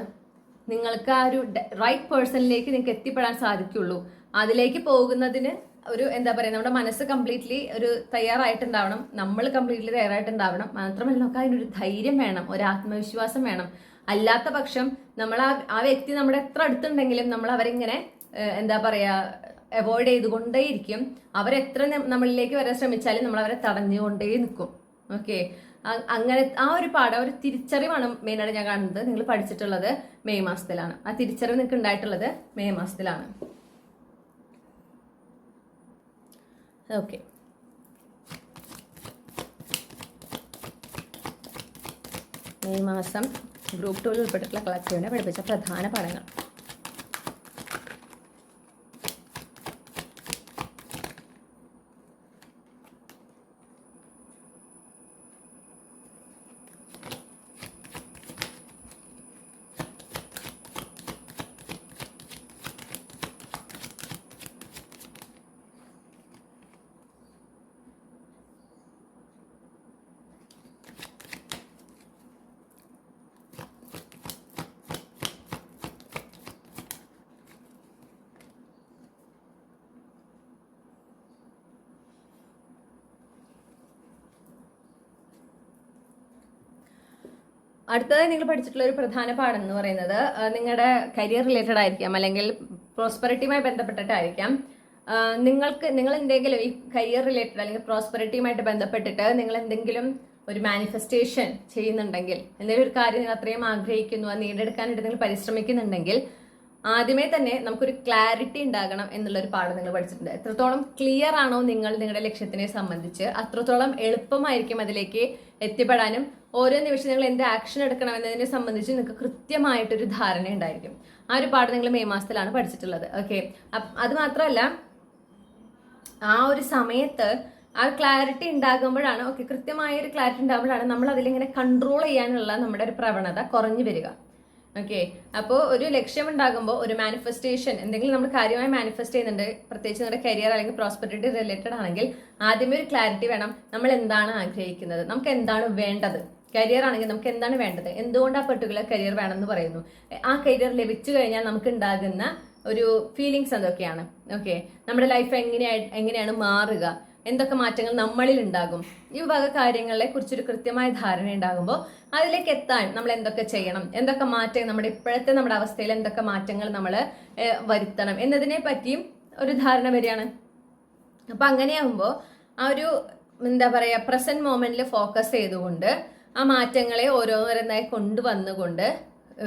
Speaker 1: നിങ്ങൾക്ക് ആ ഒരു റൈറ്റ് പേഴ്സണിലേക്ക് നിങ്ങൾക്ക് എത്തിപ്പെടാൻ സാധിക്കുള്ളൂ. അതിലേക്ക് പോകുന്നതിന് ഒരു എന്താ പറയുക നമ്മുടെ മനസ്സ് കംപ്ലീറ്റ്ലി ഒരു തയ്യാറായിട്ടുണ്ടാവണം. നമ്മൾ കംപ്ലീറ്റ്ലി തയ്യാറായിട്ടുണ്ടാവണം. മാത്രമല്ല നമുക്ക് അതിനൊരു ധൈര്യം വേണം ഒരു ആത്മവിശ്വാസം വേണം. അല്ലാത്ത പക്ഷം നമ്മൾ ആ ആ വ്യക്തി നമ്മുടെ എത്ര അടുത്തുണ്ടെങ്കിലും നമ്മൾ അവരിങ്ങനെ എന്താ പറയാ അവോയ്ഡ് ചെയ്തുകൊണ്ടേയിരിക്കും. അവരെത്ര നമ്മളിലേക്ക് വരാൻ ശ്രമിച്ചാലും നമ്മൾ അവരെ തടഞ്ഞുകൊണ്ടേ നിൽക്കും. ഓക്കെ? അങ്ങനെ ആ ഒരു പാഠം ഒരു തിരിച്ചറിവാണ് മെയിനായിട്ട് ഞാൻ കാണുന്നത്. നിങ്ങൾ പഠിച്ചിട്ടുള്ളത് മെയ് മാസത്തിലാണ്. ആ തിരിച്ചറിവ് നിങ്ങൾക്ക് ഉണ്ടായിട്ടുള്ളത് മെയ് മാസത്തിലാണ്. ഓക്കെ. മെയ് മാസം ഗ്രൂപ്പ് ടൂവിൽ ഉൾപ്പെട്ടിട്ടുള്ള കളക്ടീവിനെ പഠിപ്പിച്ച പ്രധാന പാഠങ്ങൾ. അടുത്തതായി നിങ്ങൾ പഠിച്ചിട്ടുള്ള ഒരു പ്രധാന പാഠം എന്ന് പറയുന്നത് നിങ്ങളുടെ കരിയർ റിലേറ്റഡ് ആയിരിക്കാം അല്ലെങ്കിൽ പ്രോസ്പെറിറ്റിയുമായി ബന്ധപ്പെട്ടിട്ടായിരിക്കാം. നിങ്ങൾക്ക് നിങ്ങൾ എന്തെങ്കിലും ഈ കരിയർ റിലേറ്റഡ് അല്ലെങ്കിൽ പ്രോസ്പെറിറ്റിയുമായിട്ട് ബന്ധപ്പെട്ടിട്ട് നിങ്ങൾ എന്തെങ്കിലും ഒരു മാനിഫെസ്റ്റേഷൻ ചെയ്യുന്നുണ്ടെങ്കിൽ എന്തെങ്കിലും ഒരു കാര്യം നിങ്ങൾ അത്രയും ആഗ്രഹിക്കുന്നു അത് നേടിയെടുക്കാനായിട്ട് നിങ്ങൾ പരിശ്രമിക്കുന്നുണ്ടെങ്കിൽ ആദ്യമേ തന്നെ നമുക്കൊരു ക്ലാരിറ്റി ഉണ്ടാകണം എന്നുള്ള ഒരു പാഠം നിങ്ങൾ പഠിച്ചിട്ടുണ്ട്. എത്രത്തോളം ക്ലിയർ ആണോ നിങ്ങൾ നിങ്ങളുടെ ലക്ഷ്യത്തിനെ സംബന്ധിച്ച് അത്രത്തോളം എളുപ്പമായിരിക്കും അതിലേക്ക് എത്തിപ്പെടാനും ഓരോ നിമിഷം നിങ്ങൾ എന്ത് ആക്ഷൻ എടുക്കണം എന്നതിനെ സംബന്ധിച്ച് നിങ്ങൾക്ക് കൃത്യമായിട്ടൊരു ധാരണ ഉണ്ടായിരിക്കും. ആ ഒരു പാഠം നിങ്ങൾ മെയ് മാസത്തിലാണ് പഠിച്ചിട്ടുള്ളത്. ഓക്കെ അത് മാത്രമല്ല ആ ഒരു സമയത്ത് ആ ക്ലാരിറ്റി ഉണ്ടാകുമ്പോഴാണ് ഓക്കെ കൃത്യമായ ഒരു ക്ലാരിറ്റി ഉണ്ടാകുമ്പോഴാണ് നമ്മൾ അതിലിങ്ങനെ കൺട്രോൾ ചെയ്യാനുള്ള നമ്മുടെ ഒരു പ്രവണത കുറഞ്ഞു വരിക. ഓക്കെ അപ്പോൾ ഒരു ലക്ഷ്യം ഉണ്ടാകുമ്പോൾ ഒരു മാനിഫെസ്റ്റേഷൻ എന്തെങ്കിലും നമ്മൾ കാര്യമായി മാനിഫെസ്റ്റ് ചെയ്യുന്നുണ്ട് പ്രത്യേകിച്ച് നമ്മുടെ കരിയർ അല്ലെങ്കിൽ പ്രോസ്പെറിറ്റി റിലേറ്റഡ് ആണെങ്കിൽ ആദ്യമേ ഒരു ക്ലാരിറ്റി വേണം. നമ്മൾ എന്താണ് ആഗ്രഹിക്കുന്നത്? നമുക്ക് എന്താണ് വേണ്ടത്? കരിയർ ആണെങ്കിൽ നമുക്ക് എന്താണ് വേണ്ടത്? എന്തുകൊണ്ട് ആ പെർട്ടിക്കുലർ കരിയർ വേണമെന്ന് പറയുന്നു? ആ കരിയർ ലഭിച്ചു കഴിഞ്ഞാൽ നമുക്ക് ഉണ്ടാകുന്ന ഒരു ഫീലിങ്സ് എന്തൊക്കെയാണ്? ഓക്കെ നമ്മുടെ ലൈഫ് എങ്ങനെയായി എങ്ങനെയാണ് മാറുക? എന്തൊക്കെ മാറ്റങ്ങൾ നമ്മളിൽ ഉണ്ടാകും? ഈ വക കാര്യങ്ങളെ കുറിച്ചൊരു കൃത്യമായ ധാരണ ഉണ്ടാകുമ്പോൾ അതിലേക്ക് എത്താൻ നമ്മൾ എന്തൊക്കെ ചെയ്യണം? എന്തൊക്കെ മാറ്റം നമ്മുടെ ഇപ്പോഴത്തെ നമ്മുടെ അവസ്ഥയിൽ എന്തൊക്കെ മാറ്റങ്ങൾ നമ്മൾ വരുത്തണം? എന്നതിനെ പറ്റിയും ഒരു ധാരണ വരികയാണ്. അപ്പൊ അങ്ങനെയാകുമ്പോൾ ആ ഒരു എന്താ പറയുക പ്രസന്റ് മോമെന്റിൽ ഫോക്കസ് ചെയ്തുകൊണ്ട് ആ മാറ്റങ്ങളെ ഓരോന്നോരോന്നായി കൊണ്ടുവന്നുകൊണ്ട്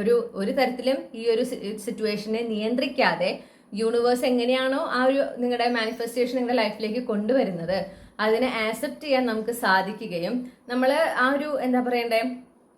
Speaker 1: ഒരു ഒരു തരത്തിലും ഈ ഒരു സിറ്റുവേഷനെ നിയന്ത്രിക്കാതെ യൂണിവേഴ്സ് എങ്ങനെയാണോ ആ ഒരു നിങ്ങളുടെ മാനിഫെസ്റ്റേഷൻ നിങ്ങളുടെ ലൈഫിലേക്ക് കൊണ്ടുവരുന്നത് അതിനെ ആക്സെപ്റ്റ് ചെയ്യാൻ നമുക്ക് സാധിക്കുകയും നമ്മൾ ആ ഒരു എന്താ പറയണ്ടേ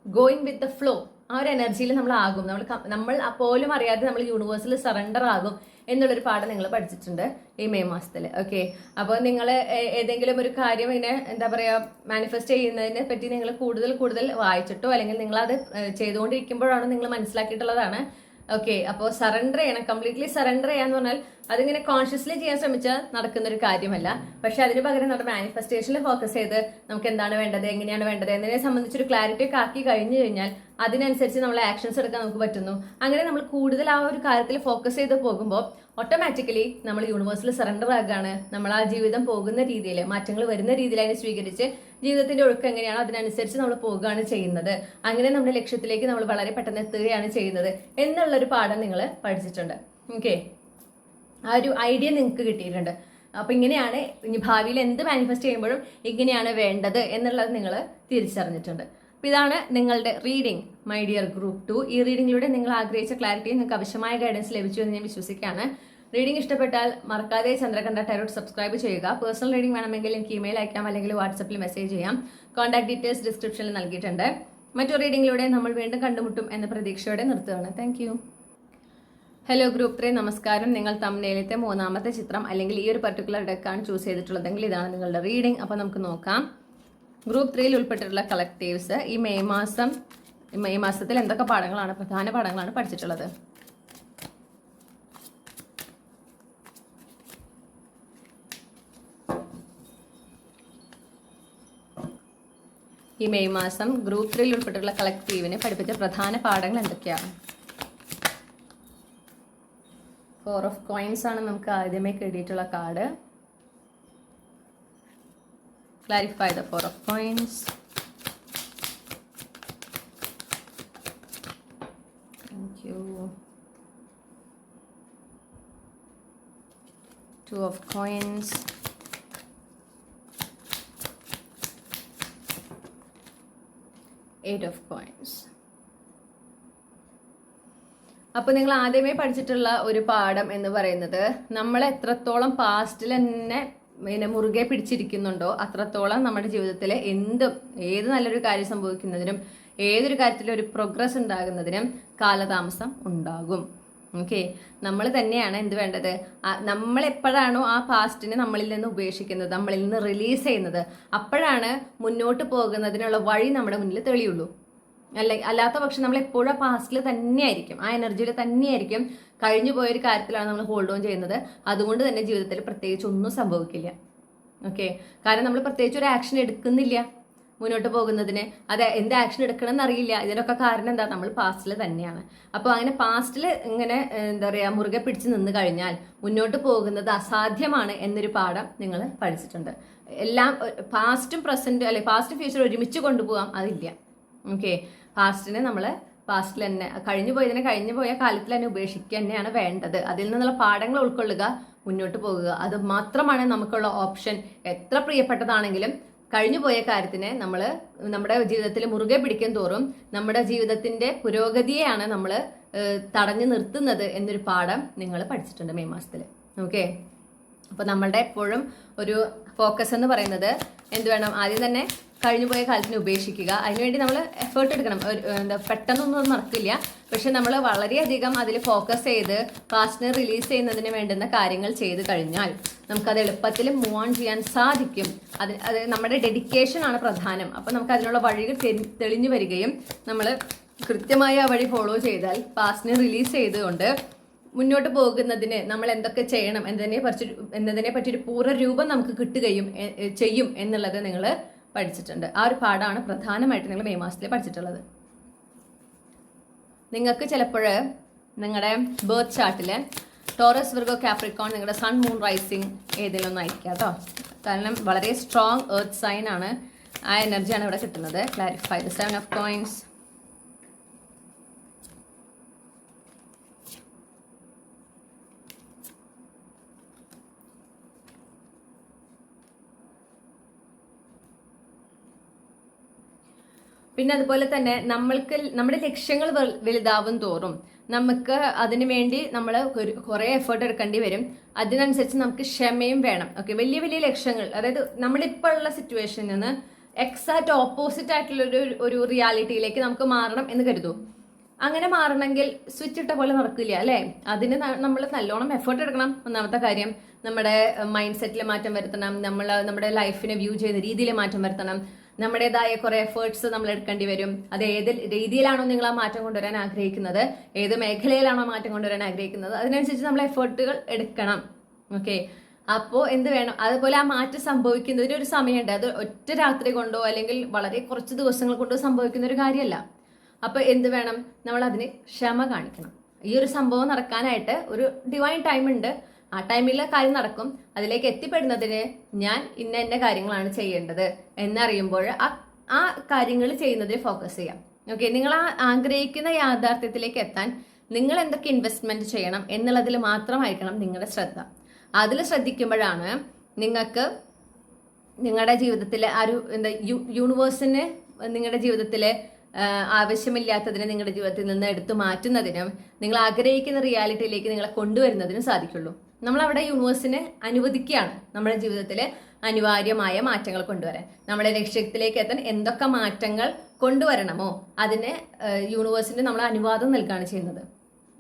Speaker 1: ഗോയിങ് വിത്ത് ദ ഫ്ലോ ആ ഒരു എനർജിയിൽ നമ്മൾ ആകും നമ്മൾ നമ്മൾ പോലും അറിയാതെ നമ്മൾ യൂണിവേഴ്സിൽ സറണ്ടർ ആകും. എന്നുള്ളൊരു പാഠം നിങ്ങൾ പഠിച്ചിട്ടുണ്ട് ഈ മെയ് മാസത്തിൽ ഓക്കെ അപ്പോൾ നിങ്ങൾ ഏതെങ്കിലും ഒരു കാര്യം ഇതിനെ എന്താ പറയുക മാനിഫെസ്റ്റ് ചെയ്യുന്നതിനെ പറ്റി നിങ്ങൾ കൂടുതൽ കൂടുതൽ വായിച്ചിട്ടോ അല്ലെങ്കിൽ നിങ്ങൾ അത് ചെയ്തുകൊണ്ടിരിക്കുമ്പോഴാണ് നിങ്ങൾ മനസ്സിലാക്കിയിട്ടുള്ളതാണ് ഓക്കെ അപ്പോൾ സറണ്ടർ ചെയ്യണം. കംപ്ലീറ്റ്ലി സറണ്ടർ ചെയ്യാന്ന് പറഞ്ഞാൽ അതിങ്ങനെ കോൺഷ്യസ്ലി ചെയ്യാൻ ശ്രമിച്ചാൽ നടക്കുന്ന ഒരു കാര്യമല്ല. പക്ഷെ അതിന് പകരം നമ്മുടെ മാനിഫെസ്റ്റേഷനിൽ ഫോക്കസ് ചെയ്ത് നമുക്ക് എന്താണ് വേണ്ടത് എങ്ങനെയാണ് വേണ്ടത് എന്നതിനെ സംബന്ധിച്ചൊരു ക്ലാരിറ്റി ഒക്കെ ആക്കി കഴിഞ്ഞു കഴിഞ്ഞാൽ അതിനനുസരിച്ച് നമ്മൾ ആക്ഷൻസ് എടുക്കാൻ നമുക്ക് പറ്റുന്നു. അങ്ങനെ നമ്മൾ കൂടുതൽ ആ ഒരു കാര്യത്തിൽ ഫോക്കസ് ചെയ്ത് പോകുമ്പോൾ ഓട്ടോമാറ്റിക്കലി നമ്മൾ യൂണിവേഴ്സിൽ സറണ്ടർ ആകുകയാണ് നമ്മൾ ആ ജീവിതം പോകുന്ന രീതിയിൽ മാറ്റങ്ങൾ വരുന്ന രീതിയിൽ അതിനെ സ്വീകരിച്ച് ജീവിതത്തിന്റെ ഒഴുക്ക് എങ്ങനെയാണോ അതിനനുസരിച്ച് നമ്മൾ പോകുകയാണ് ചെയ്യുന്നത്. അങ്ങനെ നമ്മുടെ ലക്ഷ്യത്തിലേക്ക് നമ്മൾ വളരെ പെട്ടെന്ന് എത്തുകയാണ് ചെയ്യുന്നത് എന്നുള്ളൊരു പാഠം നിങ്ങൾ പഠിച്ചിട്ടുണ്ട്. ഓക്കെ ആ ഒരു ഐഡിയ നിങ്ങൾക്ക് കിട്ടിയിട്ടുണ്ട്. അപ്പൊ ഇങ്ങനെയാണ് ഇനി ഭാവിയിൽ എന്ത് മാനിഫെസ്റ്റ് ചെയ്യുമ്പോഴും ഇങ്ങനെയാണ് വേണ്ടത് എന്നുള്ളത് നിങ്ങൾ തിരിച്ചറിഞ്ഞിട്ടുണ്ട്. അപ്പൊ ഇതാണ് നിങ്ങളുടെ reading my dear group two ഈ റീഡിംഗിലൂടെ നിങ്ങൾ ആഗ്രഹിച്ച ക്ലാരിറ്റി നിങ്ങൾക്ക് ആവശ്യമായ ഗൈഡൻസ് ലഭിച്ചു എന്ന് ഞാൻ വിശ്വസിക്കുകയാണ്. റീഡിംഗ് ഇഷ്ടപ്പെട്ടാൽ മറക്കാതെ ചന്ദ്രകണ്ഠ ടൈറോട്ട് സബ്സ്ക്രൈബ് ചെയ്യുക. പേഴ്സണൽ റീഡിംഗ് വേണമെങ്കിൽ എനിക്ക് ഇമെയിൽ അയക്കാം അല്ലെങ്കിൽ വാട്സപ്പിൽ മെസ്സേജ് ചെയ്യാം. കോൺടാക്ട് ഡീറ്റെയിൽസ് ഡിസ്ക്രിപ്ഷനിൽ നൽകിയിട്ടുണ്ട്. മറ്റു റീഡിംഗിലൂടെ നമ്മൾ വീണ്ടും കണ്ടുമുട്ടും എന്ന പ്രതീക്ഷയോടെ നിർത്തുകയാണ്. താങ്ക് ഹലോ ഗ്രൂപ്പ് ത്രീ നമസ്കാരം. നിങ്ങൾ തമ്മിലത്തെ മൂന്നാമത്തെ ചിത്രം അല്ലെങ്കിൽ ഈ ഒരു പർട്ടിക്കുലർ ഡെക്കാണ് ചൂസ് ചെയ്തിട്ടുള്ളതെങ്കിൽ ഇതാണ് നിങ്ങളുടെ റീഡിംഗ് അപ്പോൾ നമുക്ക് നോക്കാം. ഗ്രൂപ്പ് ത്രീയിൽ ഉൾപ്പെട്ടിട്ടുള്ള കളക്റ്റീവ്സ് ഈ മെയ് മാസം മെയ് മാസത്തിൽ എന്തൊക്കെ പാഠങ്ങളാണ് പ്രധാന പാഠങ്ങളാണ് പഠിച്ചിട്ടുള്ളത്? ഈ മെയ് മാസം ഗ്രൂപ്പ് ത്രീയിൽ ഉൾപ്പെട്ടിട്ടുള്ള കളക്റ്റീവിനെ പഠിപ്പിച്ച പ്രധാന പാഠങ്ങൾ എന്തൊക്കെയാണ്? ഫോർ ഓഫ് കോയിൻസ് ആണ് നമുക്ക് ആദ്യമേ കിട്ടിയിട്ടുള്ള card clarify the four of coins thank two of coins eight of coins അപ്പോൾ നിങ്ങൾ ആദ്യമേ പഠിച്ചിട്ടുള്ള ഒരു പാഠം എന്ന് പറയുന്നത് നമ്മൾ എത്രത്തോളം പാസ്റ്റിൽ തന്നെ പിന്നെ മുറുകെ പിടിച്ചിരിക്കുന്നുണ്ടോ അത്രത്തോളം നമ്മുടെ ജീവിതത്തിൽ എന്തും ഏത് നല്ലൊരു കാര്യം സംഭവിക്കുന്നതിനും ഏതൊരു കാര്യത്തിലും ഒരു പ്രോഗ്രസ് ഉണ്ടാകുന്നതിനും കാലതാമസം ഉണ്ടാകും. ഓക്കെ നമ്മൾ തന്നെയാണ് എന്ത് വേണ്ടത്? നമ്മൾ എപ്പോഴാണോ ആ പാസ്റ്റിനെ നമ്മളിൽ നിന്ന് ഉപേക്ഷിക്കുന്നത് നമ്മളിൽ നിന്ന് റിലീസ് ചെയ്യുന്നത്? അപ്പോഴാണ് മുന്നോട്ട് പോകുന്നതിനുള്ള വഴി നമ്മുടെ മുന്നിൽ തെളിയുള്ളൂ. അല്ല അല്ലാത്ത പക്ഷെ നമ്മൾ എപ്പോഴും ആ പാസ്റ്റിൽ തന്നെയായിരിക്കും. ആ എനർജിയിൽ തന്നെയായിരിക്കും കഴിഞ്ഞു പോയൊരു കാര്യത്തിലാണ് നമ്മൾ ഹോൾഡ് ഓൺ ചെയ്യുന്നത്. അതുകൊണ്ട് തന്നെ ജീവിതത്തിൽ പ്രത്യേകിച്ച് ഒന്നും സംഭവിക്കില്ല. ഓക്കെ കാരണം നമ്മൾ പ്രത്യേകിച്ച് ഒരു ആക്ഷൻ എടുക്കുന്നില്ല. മുന്നോട്ട് പോകുന്നതിന്. അത് എന്ത് ആക്ഷൻ എടുക്കണം എന്നറിയില്ല ഇതിനൊക്കെ കാരണം എന്താ? നമ്മൾ പാസ്റ്റിൽ തന്നെയാണ്. അപ്പോൾ അങ്ങനെ പാസ്റ്റിൽ ഇങ്ങനെ എന്താ പറയുക മുറുകെ പിടിച്ച് നിന്ന് കഴിഞ്ഞാൽ മുന്നോട്ട് പോകുന്നത് അസാധ്യമാണ് എന്നൊരു പാഠം നിങ്ങൾ പഠിച്ചിട്ടുണ്ട്. എല്ലാം പാസ്റ്റും പ്രസന്റും അല്ലെ പാസ്റ്റും ഫ്യൂച്ചർ ഒരുമിച്ച് കൊണ്ടുപോകാം അതില്ല. ഓക്കെ? പാസ്റ്റിനെ നമ്മൾ പാസ്റ്റിൽ തന്നെ കഴിഞ്ഞു പോയതിനെ കഴിഞ്ഞു പോയ കാലത്തിൽ തന്നെ ഉപേക്ഷിക്കുക തന്നെയാണ് വേണ്ടത്. അതിൽ നിന്നുള്ള പാഠങ്ങൾ ഉൾക്കൊള്ളുക മുന്നോട്ട് പോകുക. അത് മാത്രമാണ് നമുക്കുള്ള ഓപ്ഷൻ എത്ര പ്രിയപ്പെട്ടതാണെങ്കിലും കഴിഞ്ഞു പോയ കാര്യത്തിനെ നമ്മൾ നമ്മുടെ ജീവിതത്തിൽ മുറുകെ പിടിക്കും തോറും നമ്മുടെ ജീവിതത്തിന്റെ പുരോഗതിയെയാണ് നമ്മൾ തടഞ്ഞു നിർത്തുന്നത് എന്നൊരു പാഠം നിങ്ങൾ പഠിച്ചിട്ടുണ്ട് മെയ് മാസത്തിൽ ഓക്കെ? അപ്പോൾ നമ്മളുടെ എപ്പോഴും ഒരു ഫോക്കസ് എന്ന് പറയുന്നത് എന്ത് വേണം? ആദ്യം തന്നെ കഴിഞ്ഞു പോയ കാലത്തിനെ ഉപേക്ഷിക്കുക. അതിനുവേണ്ടി നമ്മൾ എഫേർട്ട് എടുക്കണം. എന്താ പെട്ടെന്നൊന്നും നടക്കില്ല പക്ഷെ നമ്മൾ വളരെയധികം അതിൽ ഫോക്കസ് ചെയ്ത് പാസ്റ്റിനെ റിലീസ് ചെയ്യുന്നതിന് വേണ്ടുന്ന കാര്യങ്ങൾ ചെയ്ത് കഴിഞ്ഞാൽ നമുക്കത് എളുപ്പത്തിൽ മൂവ് ഓൺ ചെയ്യാൻ സാധിക്കും. അത് അത് നമ്മുടെ ഡെഡിക്കേഷൻ ആണ് പ്രധാനം. അപ്പം നമുക്ക് അതിനുള്ള വഴികൾ തെളിഞ്ഞു വരികയും നമ്മൾ കൃത്യമായി ആ വഴി ഫോളോ ചെയ്താൽ പാസ്റ്റിനെ റിലീസ് ചെയ്തുകൊണ്ട് മുന്നോട്ട് പോകുന്നതിന് നമ്മൾ എന്തൊക്കെ ചെയ്യണം എന്നതിനെ പറ്റി എന്നതിനെ പറ്റി ഒരു പൂർണ രൂപം നമുക്ക് കിട്ടുകയും ചെയ്യും എന്നുള്ളത് നിങ്ങൾ പഠിച്ചിട്ടുണ്ട്. ആ ഒരു പാഠമാണ് പ്രധാനമായിട്ട് നിങ്ങൾ മെയ് മാസത്തിൽ പഠിച്ചിട്ടുള്ളത്. നിങ്ങൾക്ക് ചിലപ്പോൾ നിങ്ങളുടെ ബേർത്ത് ചാർട്ടിൽ ടോറസ് വിർഗോ കാപ്രിക്കോൺ നിങ്ങളുടെ സൺ മൂൺ റൈസിങ് ഏതെങ്കിലും ഒന്നായിരിക്കുക കേട്ടോ. കാരണം വളരെ സ്ട്രോങ് എർത്ത് സൈൻ ആണ്. ആ എനർജിയാണ് ഇവിടെ കിട്ടുന്നത്. Clarify the seven of coins പിന്നെ അതുപോലെ തന്നെ നമ്മൾക്ക് നമ്മുടെ ലക്ഷ്യങ്ങൾ വലുതാവും തോറും നമുക്ക് അതിനു വേണ്ടി നമ്മൾ കുറേ എഫേർട്ട് എടുക്കേണ്ടി വരും. അതിനനുസരിച്ച് നമുക്ക് ക്ഷമയും വേണം. ഓക്കെ വലിയ വലിയ ലക്ഷ്യങ്ങൾ. അതായത് നമ്മളിപ്പോൾ ഉള്ള സിറ്റുവേഷനിൽ നിന്ന് എക്സാക്ട് ഓപ്പോസിറ്റ് ആയിട്ടുള്ള ഒരു ഒരു റിയാലിറ്റിയിലേക്ക് നമുക്ക് മാറണം എന്ന് കരുതൂ. അങ്ങനെ മാറണമെങ്കിൽ സ്വിച്ച് ഇട്ട പോലെ നടക്കില്ല അല്ലേ? അതിന് നമ്മൾ നല്ലോണം എഫേർട്ട് എടുക്കണം. ഒന്നാമത്തെ കാര്യം നമ്മുടെ മൈൻഡ് സെറ്റിൽ മാറ്റം വരുത്തണം. നമ്മൾ നമ്മുടെ ലൈഫിനെ വ്യൂ ചെയ്യുന്ന രീതിയിൽ മാറ്റം വരുത്തണം. നമ്മുടേതായ കുറെ എഫേർട്സ് നമ്മൾ എടുക്കേണ്ടി വരും. അത് ഏത് രീതിയിലാണോ നിങ്ങൾ ആ മാറ്റം കൊണ്ടുവരാൻ ആഗ്രഹിക്കുന്നത്? ഏത് മേഖലയിലാണോ മാറ്റം കൊണ്ടുവരാൻ ആഗ്രഹിക്കുന്നത്? അതിനനുസരിച്ച് നമ്മൾ എഫേർട്ടുകൾ എടുക്കണം. ഓക്കെ അപ്പോൾ എന്ത് വേണം? അതുപോലെ ആ മാറ്റം സംഭവിക്കുന്നതിന് ഒരു സമയമുണ്ട്. അത് ഒറ്റ രാത്രി കൊണ്ടോ അല്ലെങ്കിൽ വളരെ കുറച്ച് ദിവസങ്ങൾ കൊണ്ടോ സംഭവിക്കുന്ന ഒരു കാര്യമല്ല. അപ്പോൾ എന്ത് വേണം? നമ്മൾ അതിന് ക്ഷമ കാണിക്കണം. ഈ ഒരു സംഭവം നടക്കാനായിട്ട് ഒരു ഡിവൈൻ ടൈം ഉണ്ട്. ആ ടൈമിൽ കാര്യം നടക്കും. അതിലേക്ക് എത്തിപ്പെടുന്നതിന് ഞാൻ ഇന്ന ഇന്ന കാര്യങ്ങളാണ് ചെയ്യേണ്ടത് എന്നറിയുമ്പോൾ ആ ആ കാര്യങ്ങൾ ചെയ്യുന്നതിൽ ഫോക്കസ് ചെയ്യാം. ഓക്കെ നിങ്ങൾ ആ ആഗ്രഹിക്കുന്ന യാഥാർത്ഥ്യത്തിലേക്ക് എത്താൻ നിങ്ങൾ എന്തൊക്കെ ഇൻവെസ്റ്റ്മെന്റ് ചെയ്യണം എന്നുള്ളതിൽ മാത്രമായിരിക്കണം നിങ്ങളുടെ ശ്രദ്ധ. അതിൽ ശ്രദ്ധിക്കുമ്പോഴാണ് നിങ്ങൾക്ക് നിങ്ങളുടെ ജീവിതത്തിലെ ആ ഒരു എന്താ യൂണിവേഴ്സിന് നിങ്ങളുടെ ജീവിതത്തിലെ ആവശ്യമില്ലാത്തതിനെ നിങ്ങളുടെ ജീവിതത്തിൽ നിന്ന് എടുത്തു മാറ്റുന്നതിനും നിങ്ങൾ ആഗ്രഹിക്കുന്ന റിയാലിറ്റിയിലേക്ക് നിങ്ങളെ കൊണ്ടുവരുന്നതിനും സാധിക്കുള്ളൂ. നമ്മൾ അവിടെ യൂണിവേഴ്സിനെ അനുവദിക്കുകയാണ്. നമ്മുടെ ജീവിതത്തിൽ അനിവാര്യമായ മാറ്റങ്ങൾ കൊണ്ടുവരാൻ. നമ്മുടെ ലക്ഷ്യത്തിലേക്ക് എത്താൻ എന്തൊക്കെ മാറ്റങ്ങൾ കൊണ്ടുവരണമോ? അതിന് യൂണിവേഴ്സിന് നമ്മൾ അനുവാദം നൽകുകയാണ് ചെയ്യുന്നത്.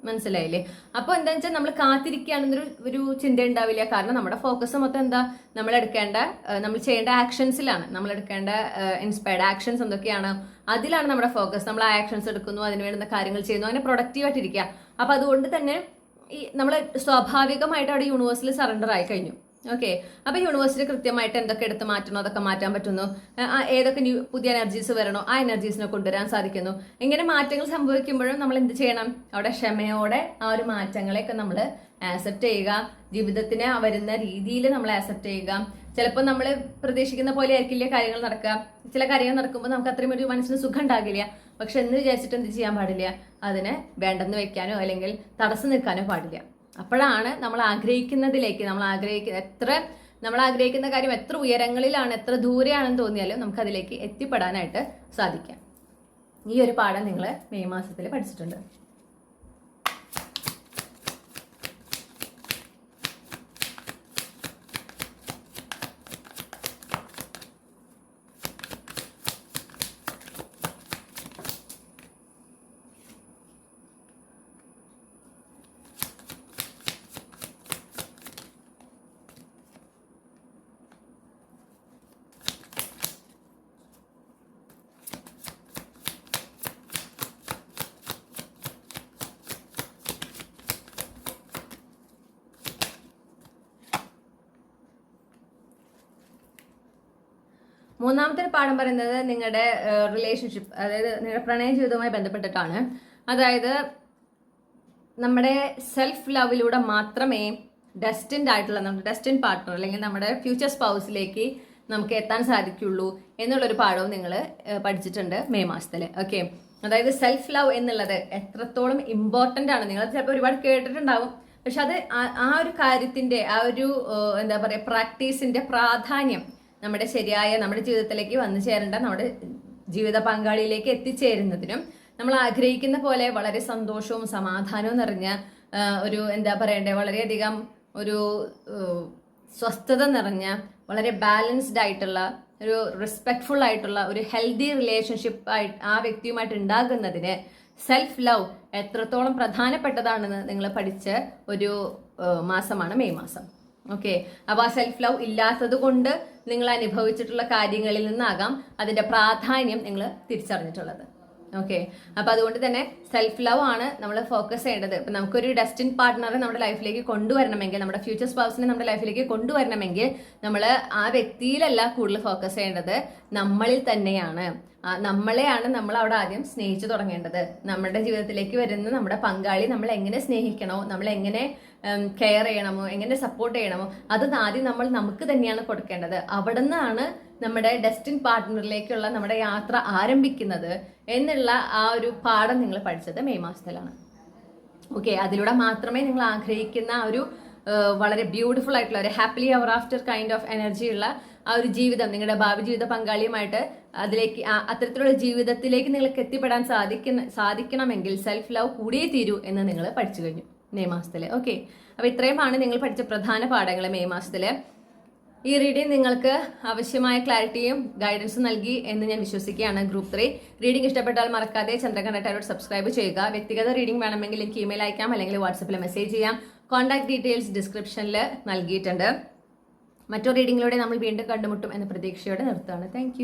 Speaker 1: മനസ്സിലായില്ലേ? അപ്പോൾ എന്താ വെച്ചാൽ നമ്മൾ കാത്തിരിക്കുകയാണെന്നൊരു ഒരു ചിന്ത ഉണ്ടാവില്ല. കാരണം നമ്മുടെ ഫോക്കസ് മൊത്തം എന്താ? നമ്മൾ എടുക്കേണ്ട നമ്മൾ ചെയ്യേണ്ട ആക്ഷൻസിലാണ് നമ്മൾ എടുക്കേണ്ട ഇൻസ്പയർഡ് ആക്ഷൻസ് എന്തൊക്കെയാണ്? അതിലാണ് നമ്മുടെ ഫോക്കസ് നമ്മൾ ആ ആക്ഷൻസ് എടുക്കുന്നു അതിന് വേണ്ടുന്ന കാര്യങ്ങൾ ചെയ്യുന്നു. അങ്ങനെ പ്രൊഡക്റ്റീവ് ആയിട്ടിരിക്കുക. അപ്പൊ അതുകൊണ്ട് തന്നെ ഈ നമ്മൾ സ്വാഭാവികമായിട്ട് അവിടെ യൂണിവേഴ്സിൽ സറണ്ടർ ആയി കഴിഞ്ഞു. ഓക്കെ അപ്പൊ യൂണിവേഴ്സിൽ കൃത്യമായിട്ട് എന്തൊക്കെ എടുത്ത് മാറ്റണോ അതൊക്കെ മാറ്റാൻ പറ്റുന്നു. ഏതൊക്കെ ന്യൂ പുതിയ എനർജീസ് വരണോ ആ എനർജീസിനെ കൊണ്ടുവരാൻ സാധിക്കുന്നു. ഇങ്ങനെ മാറ്റങ്ങൾ സംഭവിക്കുമ്പോഴും നമ്മൾ എന്ത് ചെയ്യണം? അവിടെ ക്ഷമയോടെ ആ ഒരു മാറ്റങ്ങളെയൊക്കെ നമ്മൾ ആക്സെപ്റ്റ് ചെയ്യുക. ജീവിതത്തിന് വരുന്ന രീതിയിൽ നമ്മൾ ആക്സെപ്റ്റ് ചെയ്യുക. ചിലപ്പോൾ നമ്മൾ പ്രതീക്ഷിക്കുന്ന പോലെ ആയിരിക്കില്ല കാര്യങ്ങൾ നടക്കുക. ചില കാര്യങ്ങൾ നടക്കുമ്പോൾ നമുക്ക് അത്രയും ഒരു മനസ്സിന് സുഖം ഉണ്ടാകില്ല. പക്ഷെ എന്ന് വിചാരിച്ചിട്ട് എന്ത് ചെയ്യാൻ പാടില്ല? അതിനെ വേണ്ടെന്ന് വെക്കാനോ അല്ലെങ്കിൽ തടസ്സം നിൽക്കാനോ പാടില്ല. അപ്പോഴാണ് നമ്മൾ ആഗ്രഹിക്കുന്നതിലേക്ക് നമ്മൾ ആഗ്രഹിക്കുന്ന എത്ര നമ്മൾ ആഗ്രഹിക്കുന്ന കാര്യം എത്ര ഉയരങ്ങളിലാണ് എത്ര ദൂരെയാണെന്ന് തോന്നിയാലും നമുക്ക് അതിലേക്ക് എത്തിപ്പെടാനായിട്ട് സാധിക്കാം. ഈ ഒരു പാഠം നിങ്ങൾ മെയ് മാസത്തിൽ പഠിച്ചിട്ടുണ്ട്. മൂന്നാമത്തെ പാഠം പറയുന്നത് നിങ്ങളുടെ റിലേഷൻഷിപ്പ് അതായത് നിങ്ങളുടെ പ്രണയ ജീവിതവുമായി ബന്ധപ്പെട്ടിട്ടാണ്. അതായത് നമ്മുടെ സെൽഫ് ലവിലൂടെ മാത്രമേ ഡെസ്റ്റിൻഡ് ആയിട്ടുള്ള നമ്മുടെ ഡെസ്റ്റിൻ പാർട്ട്ണർ അല്ലെങ്കിൽ നമ്മുടെ ഫ്യൂച്ചർ സ്പൗസിലേക്ക് നമുക്ക് എത്താൻ സാധിക്കുള്ളൂ എന്നുള്ളൊരു പാഠവും നിങ്ങൾ പഠിച്ചിട്ടുണ്ട് മെയ് മാസത്തിൽ ഓക്കെ അതായത് സെൽഫ് ലവ് എന്നുള്ളത് എത്രത്തോളം ഇമ്പോർട്ടന്റ് ആണ്. നിങ്ങൾ ചിലപ്പോൾ ഒരുപാട് കേട്ടിട്ടുണ്ടാവും. പക്ഷെ അത് ആ- ആ ഒരു കാര്യത്തിന്റെ ആ ഒരു എന്താ പറയുക പ്രാക്ടീസിന്റെ പ്രാധാന്യം നമ്മുടെ ശരിയായ നമ്മുടെ ജീവിതത്തിലേക്ക് വന്നു ചേരേണ്ട നമ്മുടെ ജീവിത പങ്കാളിയിലേക്ക് എത്തിച്ചേരുന്നതിനും നമ്മൾ ആഗ്രഹിക്കുന്ന പോലെ വളരെ സന്തോഷവും സമാധാനവും നിറഞ്ഞ ഒരു എന്താ പറയണ്ടേ വളരെയധികം ഒരു സ്വസ്ഥത നിറഞ്ഞ വളരെ ബാലൻസ്ഡ് ആയിട്ടുള്ള ഒരു റെസ്പെക്ട്ഫുൾ ആയിട്ടുള്ള ഒരു ഹെൽത്തി റിലേഷൻഷിപ്പ് ആയി ആ വ്യക്തിയുമായിട്ട് ഉണ്ടാകുന്നതിന് സെൽഫ് ലവ് എത്രത്തോളം പ്രധാനപ്പെട്ടതാണെന്ന് നിങ്ങൾ പഠിച്ച ഒരു മാസമാണ് മെയ് മാസം. ഓക്കെ. അപ്പൊ ആ സെൽഫ് ലവ് ഇല്ലാത്തത് കൊണ്ട് നിങ്ങൾ അനുഭവിച്ചിട്ടുള്ള കാര്യങ്ങളിൽ നിന്നാകാം അതിന്റെ പ്രാധാന്യം നിങ്ങൾ തിരിച്ചറിഞ്ഞിട്ടുള്ളത്. ഓക്കെ. അപ്പൊ അതുകൊണ്ട് തന്നെ സെൽഫ് ലവ് ആണ് നമ്മൾ ഫോക്കസ് ചെയ്യേണ്ടത്. ഇപ്പൊ നമുക്കൊരു ഡെസ്റ്റിൻ പാർട്ട്ണറെ നമ്മുടെ ലൈഫിലേക്ക് കൊണ്ടുവരണമെങ്കിൽ നമ്മുടെ ഫ്യൂച്ചർ സ്പൗസിനെ നമ്മുടെ ലൈഫിലേക്ക് കൊണ്ടുവരണമെങ്കിൽ നമ്മൾ ആ വ്യക്തിയിലല്ല കൂടുതൽ ഫോക്കസ് ചെയ്യേണ്ടത് നമ്മളിൽ തന്നെയാണ്. നമ്മളെയാണ് നമ്മൾ അവിടെ ആദ്യം സ്നേഹിച്ചു തുടങ്ങേണ്ടത്. നമ്മുടെ ജീവിതത്തിലേക്ക് വരുന്ന നമ്മുടെ പങ്കാളി നമ്മൾ എങ്ങനെ സ്നേഹിക്കണോ നമ്മൾ എങ്ങനെ കെയർ ചെയ്യണമോ? എങ്ങനെ സപ്പോർട്ട് ചെയ്യണമോ? അത് ആദ്യം നമ്മൾ നമുക്ക് തന്നെയാണ് കൊടുക്കേണ്ടത്. അവിടെ നിന്നാണ് നമ്മുടെ ഡെസ്റ്റിൻ പാർട്ട്ണറിലേക്കുള്ള നമ്മുടെ യാത്ര ആരംഭിക്കുന്നത് എന്നുള്ള ആ ഒരു പാഠം നിങ്ങൾ പഠിച്ചത് മെയ് മാസത്തിലാണ്. ഓക്കെ അതിലൂടെ മാത്രമേ നിങ്ങൾ ആഗ്രഹിക്കുന്ന ഒരു വളരെ ബ്യൂട്ടിഫുൾ ആയിട്ടുള്ള ഒരു happily ever after kind of energy ഉള്ള ആ ഒരു ജീവിതം നിങ്ങളുടെ ഭാവി ജീവിത പങ്കാളിയുമായിട്ട് അതിലേക്ക് അത്തരത്തിലുള്ള ജീവിതത്തിലേക്ക് നിങ്ങൾക്ക് എത്തിപ്പെടാൻ സാധിക്കുന്ന സാധിക്കണമെങ്കിൽ സെൽഫ് ലവ് കൂടിയേ തീരൂ എന്ന് നിങ്ങൾ പഠിച്ചു കഴിഞ്ഞു. മെയ് മാസത്തിൽ. ഓക്കെ. അപ്പോൾ ഇത്രയുമാണ് നിങ്ങൾ പഠിച്ച പ്രധാന പാഠങ്ങൾ മെയ് മാസത്തിൽ. ഈ റീഡിംഗ് നിങ്ങൾക്ക് ആവശ്യമായ ക്ലാരിറ്റിയും ഗൈഡൻസും നൽകി എന്ന് ഞാൻ വിശ്വസിക്കുകയാണ് ഗ്രൂപ്പ് ത്രീ. റീഡിംഗ് ഇഷ്ടപ്പെട്ടാൽ മറക്കാതെ ചന്ദ്രകണ്ഠ ടാരോട് സബ്സ്ക്രൈബ് ചെയ്യുക. വ്യക്തിഗത റീഡിംഗ് വേണമെങ്കിൽ എനിക്ക് ഇമെയിൽ അയക്കാം അല്ലെങ്കിൽ വാട്സപ്പിൽ മെസ്സേജ് ചെയ്യാം. കോൺടാക്ട് ഡീറ്റെയിൽസ് ഡിസ്ക്രിപ്ഷനിൽ നൽകിയിട്ടുണ്ട്. മറ്റൊരു റീഡിങ്ങിലൂടെ നമ്മൾ വീണ്ടും കണ്ടുമുട്ടും എന്ന പ്രതീക്ഷയോടെ നിർത്തുകയാണ്. താങ്ക്